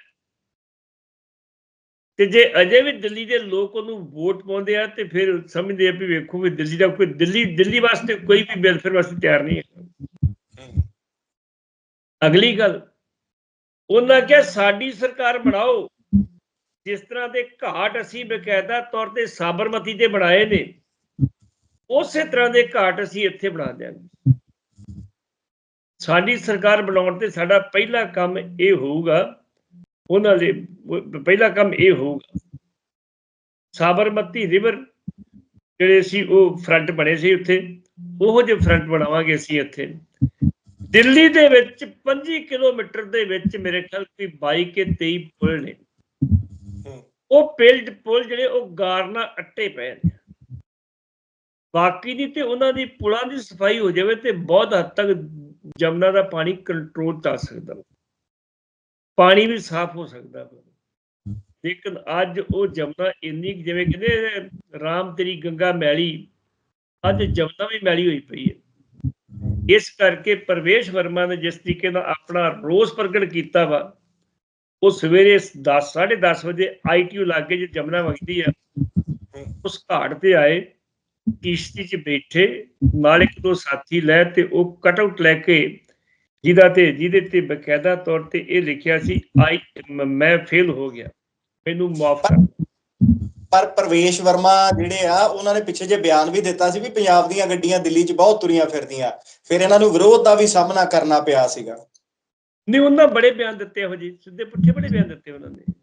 ਤੇ ਜੇ ਅਜੇ ਵੀ ਦਿੱਲੀ ਦੇ ਲੋਕ ਉਹਨੂੰ ਵੋਟ ਪਾਉਂਦੇ ਆ ਤੇ ਫਿਰ ਸਮਝਦੇ ਆ ਵੀ ਵੇਖੋ ਵੀ ਦਿੱਲੀ ਦਾ ਕੋਈ ਦਿੱਲੀ ਦਿੱਲੀ ਵਾਸਤੇ ਕੋਈ ਵੀ ਵੈਲਫੇਅਰ ਵਾਸਤੇ ਤਿਆਰ ਨਹੀਂ ਹੈ। ਅਗਲੀ ਗੱਲ, ਉਹਨਾਂ ਕਿਹਾ ਸਾਡੀ ਸਰਕਾਰ ਬਣਾਓ। ਜਿਸ ਤਰ੍ਹਾਂ ਦੇ ਘਾਟ ਅਸੀਂ ਬਕਾਇਦਾ ਤੌਰ ਤੇ ਸਾਬਰਮਤੀ ਤੇ ਬਣਾਏ ਨੇ ਉਸੇ ਤਰ੍ਹਾਂ ਦੇ ਘਾਟ ਅਸੀਂ ਇੱਥੇ ਬਣਾ ਦਿਆਂਗੇ ਸਾਡੀ ਸਰਕਾਰ ਬਣਾਉਣ ਤੇ ਸਾਡਾ ਪਹਿਲਾ ਕੰਮ ਇਹ ਹੋਊਗਾ ਉਹਨਾਂ ਦੇ ਪਹਿਲਾ ਕੰਮ ਇਹ ਹੋਊਗਾ। ਸਾਬਰਮਤੀ ਰਿਵਰ ਜਿਹੜੇ ਸੀ ਉਹ ਫਰੰਟ ਬਣੇ ਸੀ ਉੱਥੇ ਉਹੋ ਜਿਹੇ ਫਰੰਟ ਬਣਾਵਾਂਗੇ ਅਸੀਂ ਇੱਥੇ। ਦਿੱਲੀ ਦੇ ਵਿੱਚ 25 ਕਿਲੋਮੀਟਰ ਦੇ ਵਿੱਚ ਮੇਰੇ ਖਿਆਲ ਕੋਈ 22 ਕੇ 23 ਪੁਲ ਨੇ। ਉਹ ਪਿਲਡ ਪੁਲ ਜਿਹੜੇ ਉਹ ਗਾਰਨਾ ਅੱਟੇ ਪਏ ਨੇ। ਬਾਕੀ ਦੀ ਤੇ ਉਹਨਾਂ ਦੀ ਪੁਲਾਂ ਦੀ ਸਫ਼ਾਈ ਹੋ ਜਾਵੇ ਤੇ ਬਹੁਤ ਹੱਦ ਤੱਕ ਜਮਨਾ ਦਾ ਪਾਣੀ ਕੰਟਰੋਲ ਕਰ ਸਕਦਾ। ਪਾਣੀ ਵੀ ਸਾਫ਼ ਹੋ ਸਕਦਾ। ਲੇਕਿਨ ਅੱਜ ਉਹ ਜਮਨਾ ਇੰਨੀ ਕੁ ਜਿਵੇਂ ਕਹਿੰਦੇ ਰਾਮ ਤੇਰੀ ਗੰਗਾ ਮੈਲੀ ਅੱਜ ਜਮਨਾ ਵੀ ਮੈਲੀ ਹੋਈ ਪਈ ਹੈ ਇਸ ਕਰਕੇ ਪ੍ਰਵੇਸ਼ ਵਰਮਾ ਨੇ ਜਿਸ ਤਰੀਕੇ ਨਾਲ ਆਪਣਾ ਰੋਸ ਪ੍ਰਗਟ ਕੀਤਾ ਵਾ ਉਹ ਸਵੇਰੇ 10 10:30 ਵਜੇ ਆਈਟੀਯੂ ਲਾਗੇ ਜੇ ਜਮਨਾ ਵਗਦੀ ਆ ਉਸ ਘਾਟ ਤੇ ਆਏ ਕਿਸ਼ਤੀ 'ਚ ਬੈਠੇ ਇੱਕ ਦੋ ਸਾਥੀ ਲੈ ਤੇ ਉਹ ਕਟ ਆਊਟ ਲੈ ਕੇ ਜਿਹਦਾ ਤੇ ਜਿਹਦੇ ਤੇ ਬਕਾਇਦਾ ਤੌਰ ਤੇ ਇਹ ਲਿਖਿਆ ਸੀ ਆਈ ਮੈਂ ਫੇਲ ਹੋ ਗਿਆ। ਮੈਨੂੰ ਮਾਫ ਕਰ ਪਰ ਪ੍ਰਵੇਸ਼ ਵਰਮਾ ਜਿਹੜੇ ਆ ਉਹਨਾਂ ਨੇ ਪਿੱਛੇ ਜੇ ਬਿਆਨ ਵੀ ਦਿੱਤਾ ਸੀ ਵੀ ਪੰਜਾਬ ਦੀਆਂ ਗੱਡੀਆਂ ਦਿੱਲੀ 'ਚ ਬਹੁਤ ਤੁਰੀਆਂ ਫਿਰਦੀਆਂ। ਫਿਰ ਇਹਨਾਂ ਨੂੰ ਵਿਰੋਧ ਦਾ ਵੀ ਸਾਹਮਣਾ ਕਰਨਾ ਪਿਆ ਸੀਗਾ। ਨਹੀਂ ਉਹਨਾਂ ਬੜੇ ਬਿਆਨ ਦਿੱਤੇ ਇਹੋ ਜੀ ਸਿੱਧੇ ਪੁੱਠੇ ਬੜੇ ਬਿਆਨ ਦਿੱਤੇ ਉਹਨਾਂ ਨੇ।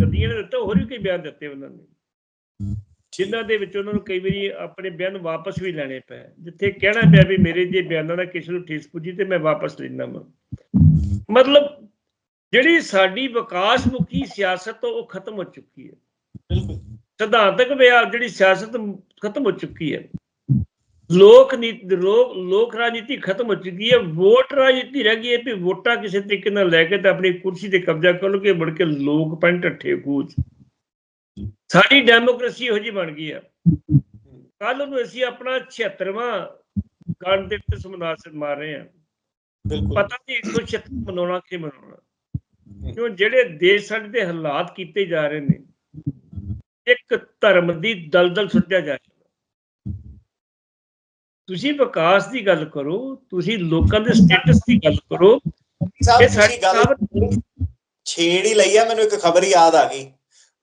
ਗੱਡੀਆਂ ਨੇ ਦਿੱਤਾ ਹੋਰ ਵੀ ਕਈ ਬਿਆਨ ਦਿੱਤੇ ਉਹਨਾਂ ਨੇ। ਜਿਨ੍ਹਾਂ ਦੇ ਵਿੱਚ ਉਹਨਾਂ ਨੂੰ ਕਈ ਵਾਰੀ ਆਪਣੇ ਬਿਆਨ ਵਾਪਸ ਵੀ ਲੈਣੇ ਪਏ ਜਿੱਥੇ ਕਹਿਣਾ ਪਿਆ ਵੀ ਮੇਰੇ ਜੇ ਬਿਆਨਾਂ ਦਾ ਕਿਸੇ ਨੂੰ ਠੇਸ ਪੁੱਜੀ ਤੇ ਮੈਂ ਵਾਪਸ ਲੈਣਾ ਵਾ। ਮਤਲਬ ਜਿਹੜੀ ਸਾਡੀ ਵਿਕਾਸ ਮੁਖੀ ਸਿਆਸਤ ਉਹ ਖਤਮ ਹੋ ਚੁੱਕੀ ਹੈ। ਬਿਲਕੁਲ। ਸਿਧਾਂਤਕ ਵਿਆਹ ਜਿਹੜੀ ਸਿਆਸਤ ਖਤਮ ਹੋ ਚੁੱਕੀ ਹੈ। ਲੋਕ ਨੀਤੀ ਲੋਕ ਰਾਜਨੀਤੀ ਖਤਮ ਹੋ ਚੁੱਕੀ ਹੈ। ਵੋਟ ਰਾਜਨੀਤੀ ਰਹਿ ਗਈ ਹੈ ਵੀ ਵੋਟਾਂ ਕਿਸੇ ਤਰੀਕੇ ਨਾਲ ਲੈ ਕੇ ਤੇ ਆਪਣੀ ਕੁਰਸੀ ਤੇ ਕਬਜ਼ਾ ਕਰ ਲਓ ਕਿ ਮੁੜ ਕੇ ਲੋਕ ਪੈਣ ਢੱਠੇ ਕੂਚ ਸਾਡੀ ਡੈਮੋਕ੍ਰੇਸੀ ਇਹੋ ਜਿਹੀ ਬਣ ਗਈ ਆ। ਕੱਲ ਨੂੰ ਅਸੀਂ ਆਪਣਾ 76ਵਾਂ ਗਣਤੰਤਰ ਸਮਨਾਸਰ ਮਾਰ ਰਹੇ ਹਾਂ ਬਿਲਕੁਲ। ਪਤਾ ਨਹੀਂ 176 ਮਨਾਉਣਾ ਕਿ ਮਨਾਉਣਾ। ਕਿਉਂ ਜਿਹੜੇ ਦੇਸ਼ ਸਾਡੇ ਦੇ ਹਾਲਾਤ ਕੀਤੇ ਜਾ ਰਹੇ ਨੇ ਇੱਕ ਧਰਮ ਦੀ ਦਲਦਲ ਸੁੱਟਿਆ ਜਾ ਰਿਹਾ ਤੁਸੀਂ ਵਿਕਾਸ ਦੀ ਗੱਲ ਕਰੋ ਤੁਸੀਂ ਲੋਕਾਂ ਦੇ ਸਟੇਟਸ ਦੀ ਗੱਲ ਕਰੋ ਇਹ ਸਾਡੀ ਗੱਲ ਛੇੜ ਹੀ ਲਈ ਆ ਮੈਨੂੰ ਇੱਕ ਖਬਰ ਯਾਦ ਆ ਗਈ।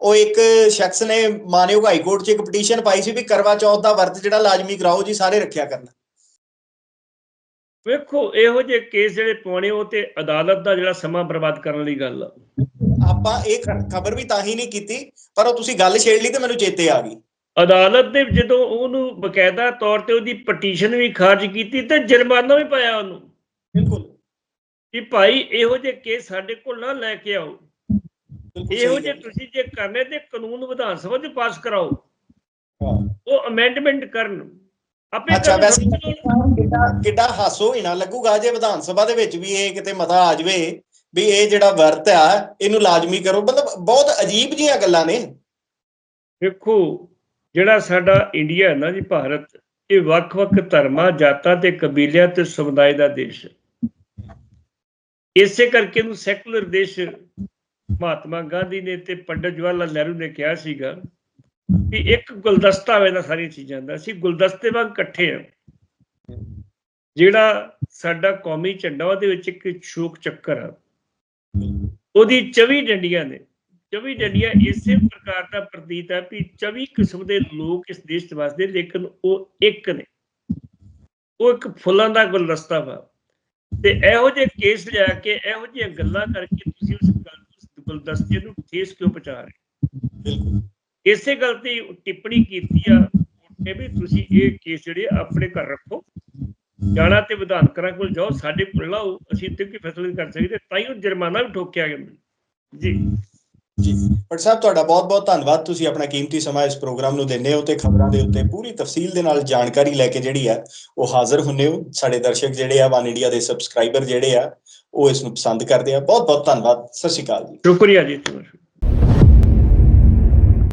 ਉਹ ਇੱਕ ਸ਼ਖਸ ਨੇ ਮਾਨਯੋਗ ਹਾਈ ਕੋਰਟ 'ਚ ਇੱਕ ਪਟੀਸ਼ਨ ਪਾਈ ਸੀ ਵੀ ਕਰਵਾ ਚੌਥ ਦਾ ਵਰਤ ਜਿਹੜਾ ਲਾਜ਼ਮੀ ਕਰਾਓ ਜੀ ਸਾਰੇ ਰੱਖਿਆ ਕਰਨਾ। ਵੇਖੋ ਇਹੋ ਜਿਹੇ ਕੇਸ ਜਿਹੜੇ ਪਾਉਣੇ ਉਹ ਤੇ ਅਦਾਲਤ ਦਾ ਜਿਹੜਾ ਸਮਾਂ ਬਰਬਾਦ ਕਰਨ ਲਈ ਗੱਲ ਆ। ਆਪਾਂ ਇਹ ਖਬਰ ਵੀ ਤਾਂ ਹੀ ਨਹੀਂ ਕੀਤੀ ਪਰ ਉਹ ਤੁਸੀਂ ਗੱਲ ਛੇੜ ਲਈ ਤੇ ਮੈਨੂੰ ਚੇਤੇ ਆ ਗਈ। ਅਦਾਲਤ ਦੇ ਜਦੋਂ ਉਹਨੂੰ ਬਕਾਇਦਾ ਤੌਰ ਤੇ ਉਹਦੀ ਪਟੀਸ਼ਨ ਵੀ ਖਾਰਜ ਕੀਤੀ ਤੇ ਜੁਰਮਾਨਾ ਵੀ ਪਾਇਆ ਉਹਨੂੰ। ਬਿਲਕੁਲ। ਕਿ ਭਾਈ ਇਹੋ ਜਿਹੇ ਕੇਸ ਸਾਡੇ ਕੋਲ ਨਾ ਲੈ ਕੇ ਆਓ। ਇਹੋ ਗੱਲ। ਤੁਸੀਂ ਜੇ ਕਰਨੇ ਤੇ ਕਾਨੂੰਨ ਵਿਧਾਨ ਸਭਾ 'ਚ ਪਾਸ ਕਰਾਓ। ਉਹ ਅਮੈਂਡਮੈਂਟ ਕਰਨ ਆਪੇ ਅੱਛਾ ਵੈਸੇ। ਕਿੱਡਾ ਕਿੱਡਾ ਹਾਸੋ ਹੀ ਨਾ ਲੱਗੂਗਾ ਜੇ ਵਿਧਾਨ ਸਭਾ ਦੇ ਵਿੱਚ ਵੀ ਇਹ ਕਿਤੇ ਮਤਾ ਆ ਜਾਵੇ ਵੀ ਇਹ ਜਿਹੜਾ ਵਰਤ ਆ ਇਹਨੂੰ ਲਾਜ਼ਮੀ ਕਰੋ ਮਤਲਬ ਬਹੁਤ ਅਜੀਬ ਜੀਆਂ ਗੱਲਾਂ ਨੇ ਵੇਖੋ ਜਿਹੜਾ ਸਾਡਾ ਇੰਡੀਆ ਹੈ ਨਾ ਜੀ ਭਾਰਤ ਇਹ ਵੱਖ-ਵੱਖ ਧਰਮਾਂ ਜਾਤਾਂ ਤੇ ਕਬੀਲਿਆਂ ਤੇ ਸਮੁਦਾਇ ਦਾ ਦੇਸ਼ ਹੈ ਇਸੇ ਕਰਕੇ ਨੂੰ ਸੈਕੂਲਰ ਦੇਸ਼ ਮਹਾਤਮਾ ਗਾਂਧੀ ਨੇ ਤੇ ਪੰਡਿਤ ਜਵਾਹਰ ਲਾਲ ਨਹਿਰੂ ਨੇ ਕਿਹਾ ਸੀਗਾ ਕਿ ਇੱਕ ਗੁਲਦਸਤਾ ਹੋਵੇ ਨਾ ਸਾਰੀਆਂ ਚੀਜ਼ਾਂ ਦਾ, ਅਸੀਂ ਗੁਲਦਸਤੇ ਵਾਂਗ ਇਕੱਠੇ ਆ ਜਿਹੜਾ ਸਾਡਾ ਕੌਮੀ ਝੰਡਾ, ਉਹਦੇ ਵਿੱਚ ਇੱਕ ਸ਼ੋਕ ਚੱਕਰ ਆ। ਉਹਦੀ 24 ਡੰਡੀਆਂ ਨੇ। 24 ਡੰਡੀਆਂ ਇਸੇ ਪ੍ਰਕਾਰ ਦਾ ਪ੍ਰਤੀਤ ਹੈ ਕਿ 24 ਕਿਸਮ ਦੇ ਲੋਕ ਇਸ ਦੇਸ਼ 'ਚ ਵਸਦੇ ਲੇਕਿਨ ਉਹ ਇੱਕ ਨੇ। ਉਹ ਇੱਕ ਫੁੱਲਾਂ ਦਾ ਗੁਲਦਸਤਾ ਵਾ। ਤੇ ਇਹੋ ਜਿਹੇ ਕੇਸ ਲਿਆ ਕੇ, ਇਹੋ ਜਿਹੀਆਂ ਗੱਲਾਂ ਕਰਕੇ ਤੁਸੀਂ ਉਸ ਗੁਲਦਸਤੇ ਨੂੰ ਠੇਸ ਕਿਉਂ ਪਹੁੰਚਾ ਰਹੇ ਬਿਲਕੁਲ। ਇਸੇ ਗੱਲ ਤੇ ਟਿੱਪਣੀ ਕੀਤੀ ਆ ਕਿ ਵੀ ਤੁਸੀਂ ਇਹ ਕੇਸ ਜਿਹੜੇ ਆਪਣੇ ਘਰ ਰੱਖੋ। ਜਾਣਾ ਤੇ ਵਿਧਾਨ ਕਰਾਂ ਕੋਲ ਜਾਓ ਸਾਡੇ ਕੋਲ ਲਾਓ ਅਸੀਂ ਤੇ ਕੀ ਫੈਸਲਾ ਨਹੀਂ ਕਰ ਸਕਦੇ ਤਾਂ ਹੀ ਉਹ ਜੁਰਮਾਨਾ ਵੀ ਠੋਕਿਆ ਗਿਆ ਜੀ। ਜੀ। ਪਰ ਸਾਹਿਬ ਤੁਹਾਡਾ ਬਹੁਤ-ਬਹੁਤ ਧੰਨਵਾਦ। ਤੁਸੀਂ ਆਪਣਾ ਕੀਮਤੀ ਸਮਾਂ ਇਸ ਪ੍ਰੋਗਰਾਮ ਨੂੰ ਦਿੰਦੇ ਹੋ ਤੇ ਖਬਰਾਂ ਦੇ ਉੱਤੇ ਪੂਰੀ ਤਫਸੀਲ ਦੇ ਨਾਲ ਜਾਣਕਾਰੀ ਲੈ ਕੇ ਜਿਹੜੀ ਆ ਉਹ ਹਾਜ਼ਰ ਹੁੰਨੇ ਹੋ। ਸਾਡੇ ਦਰਸ਼ਕ ਜਿਹੜੇ ਆ ਵਨ ਇੰਡੀਆ ਦੇ ਸਬਸਕ੍ਰਾਈਬਰ ਜਿਹੜੇ ਆ ਉਹ ਇਸ ਨੂੰ ਪਸੰਦ ਕਰਦੇ ਆ। ਬਹੁਤ ਬਹੁਤ ਧੰਨਵਾਦ। ਸਤਿ ਸ਼੍ਰੀ ਅਕਾਲ ਜੀ। ਸ਼ੁਕਰੀਆ ਜੀ।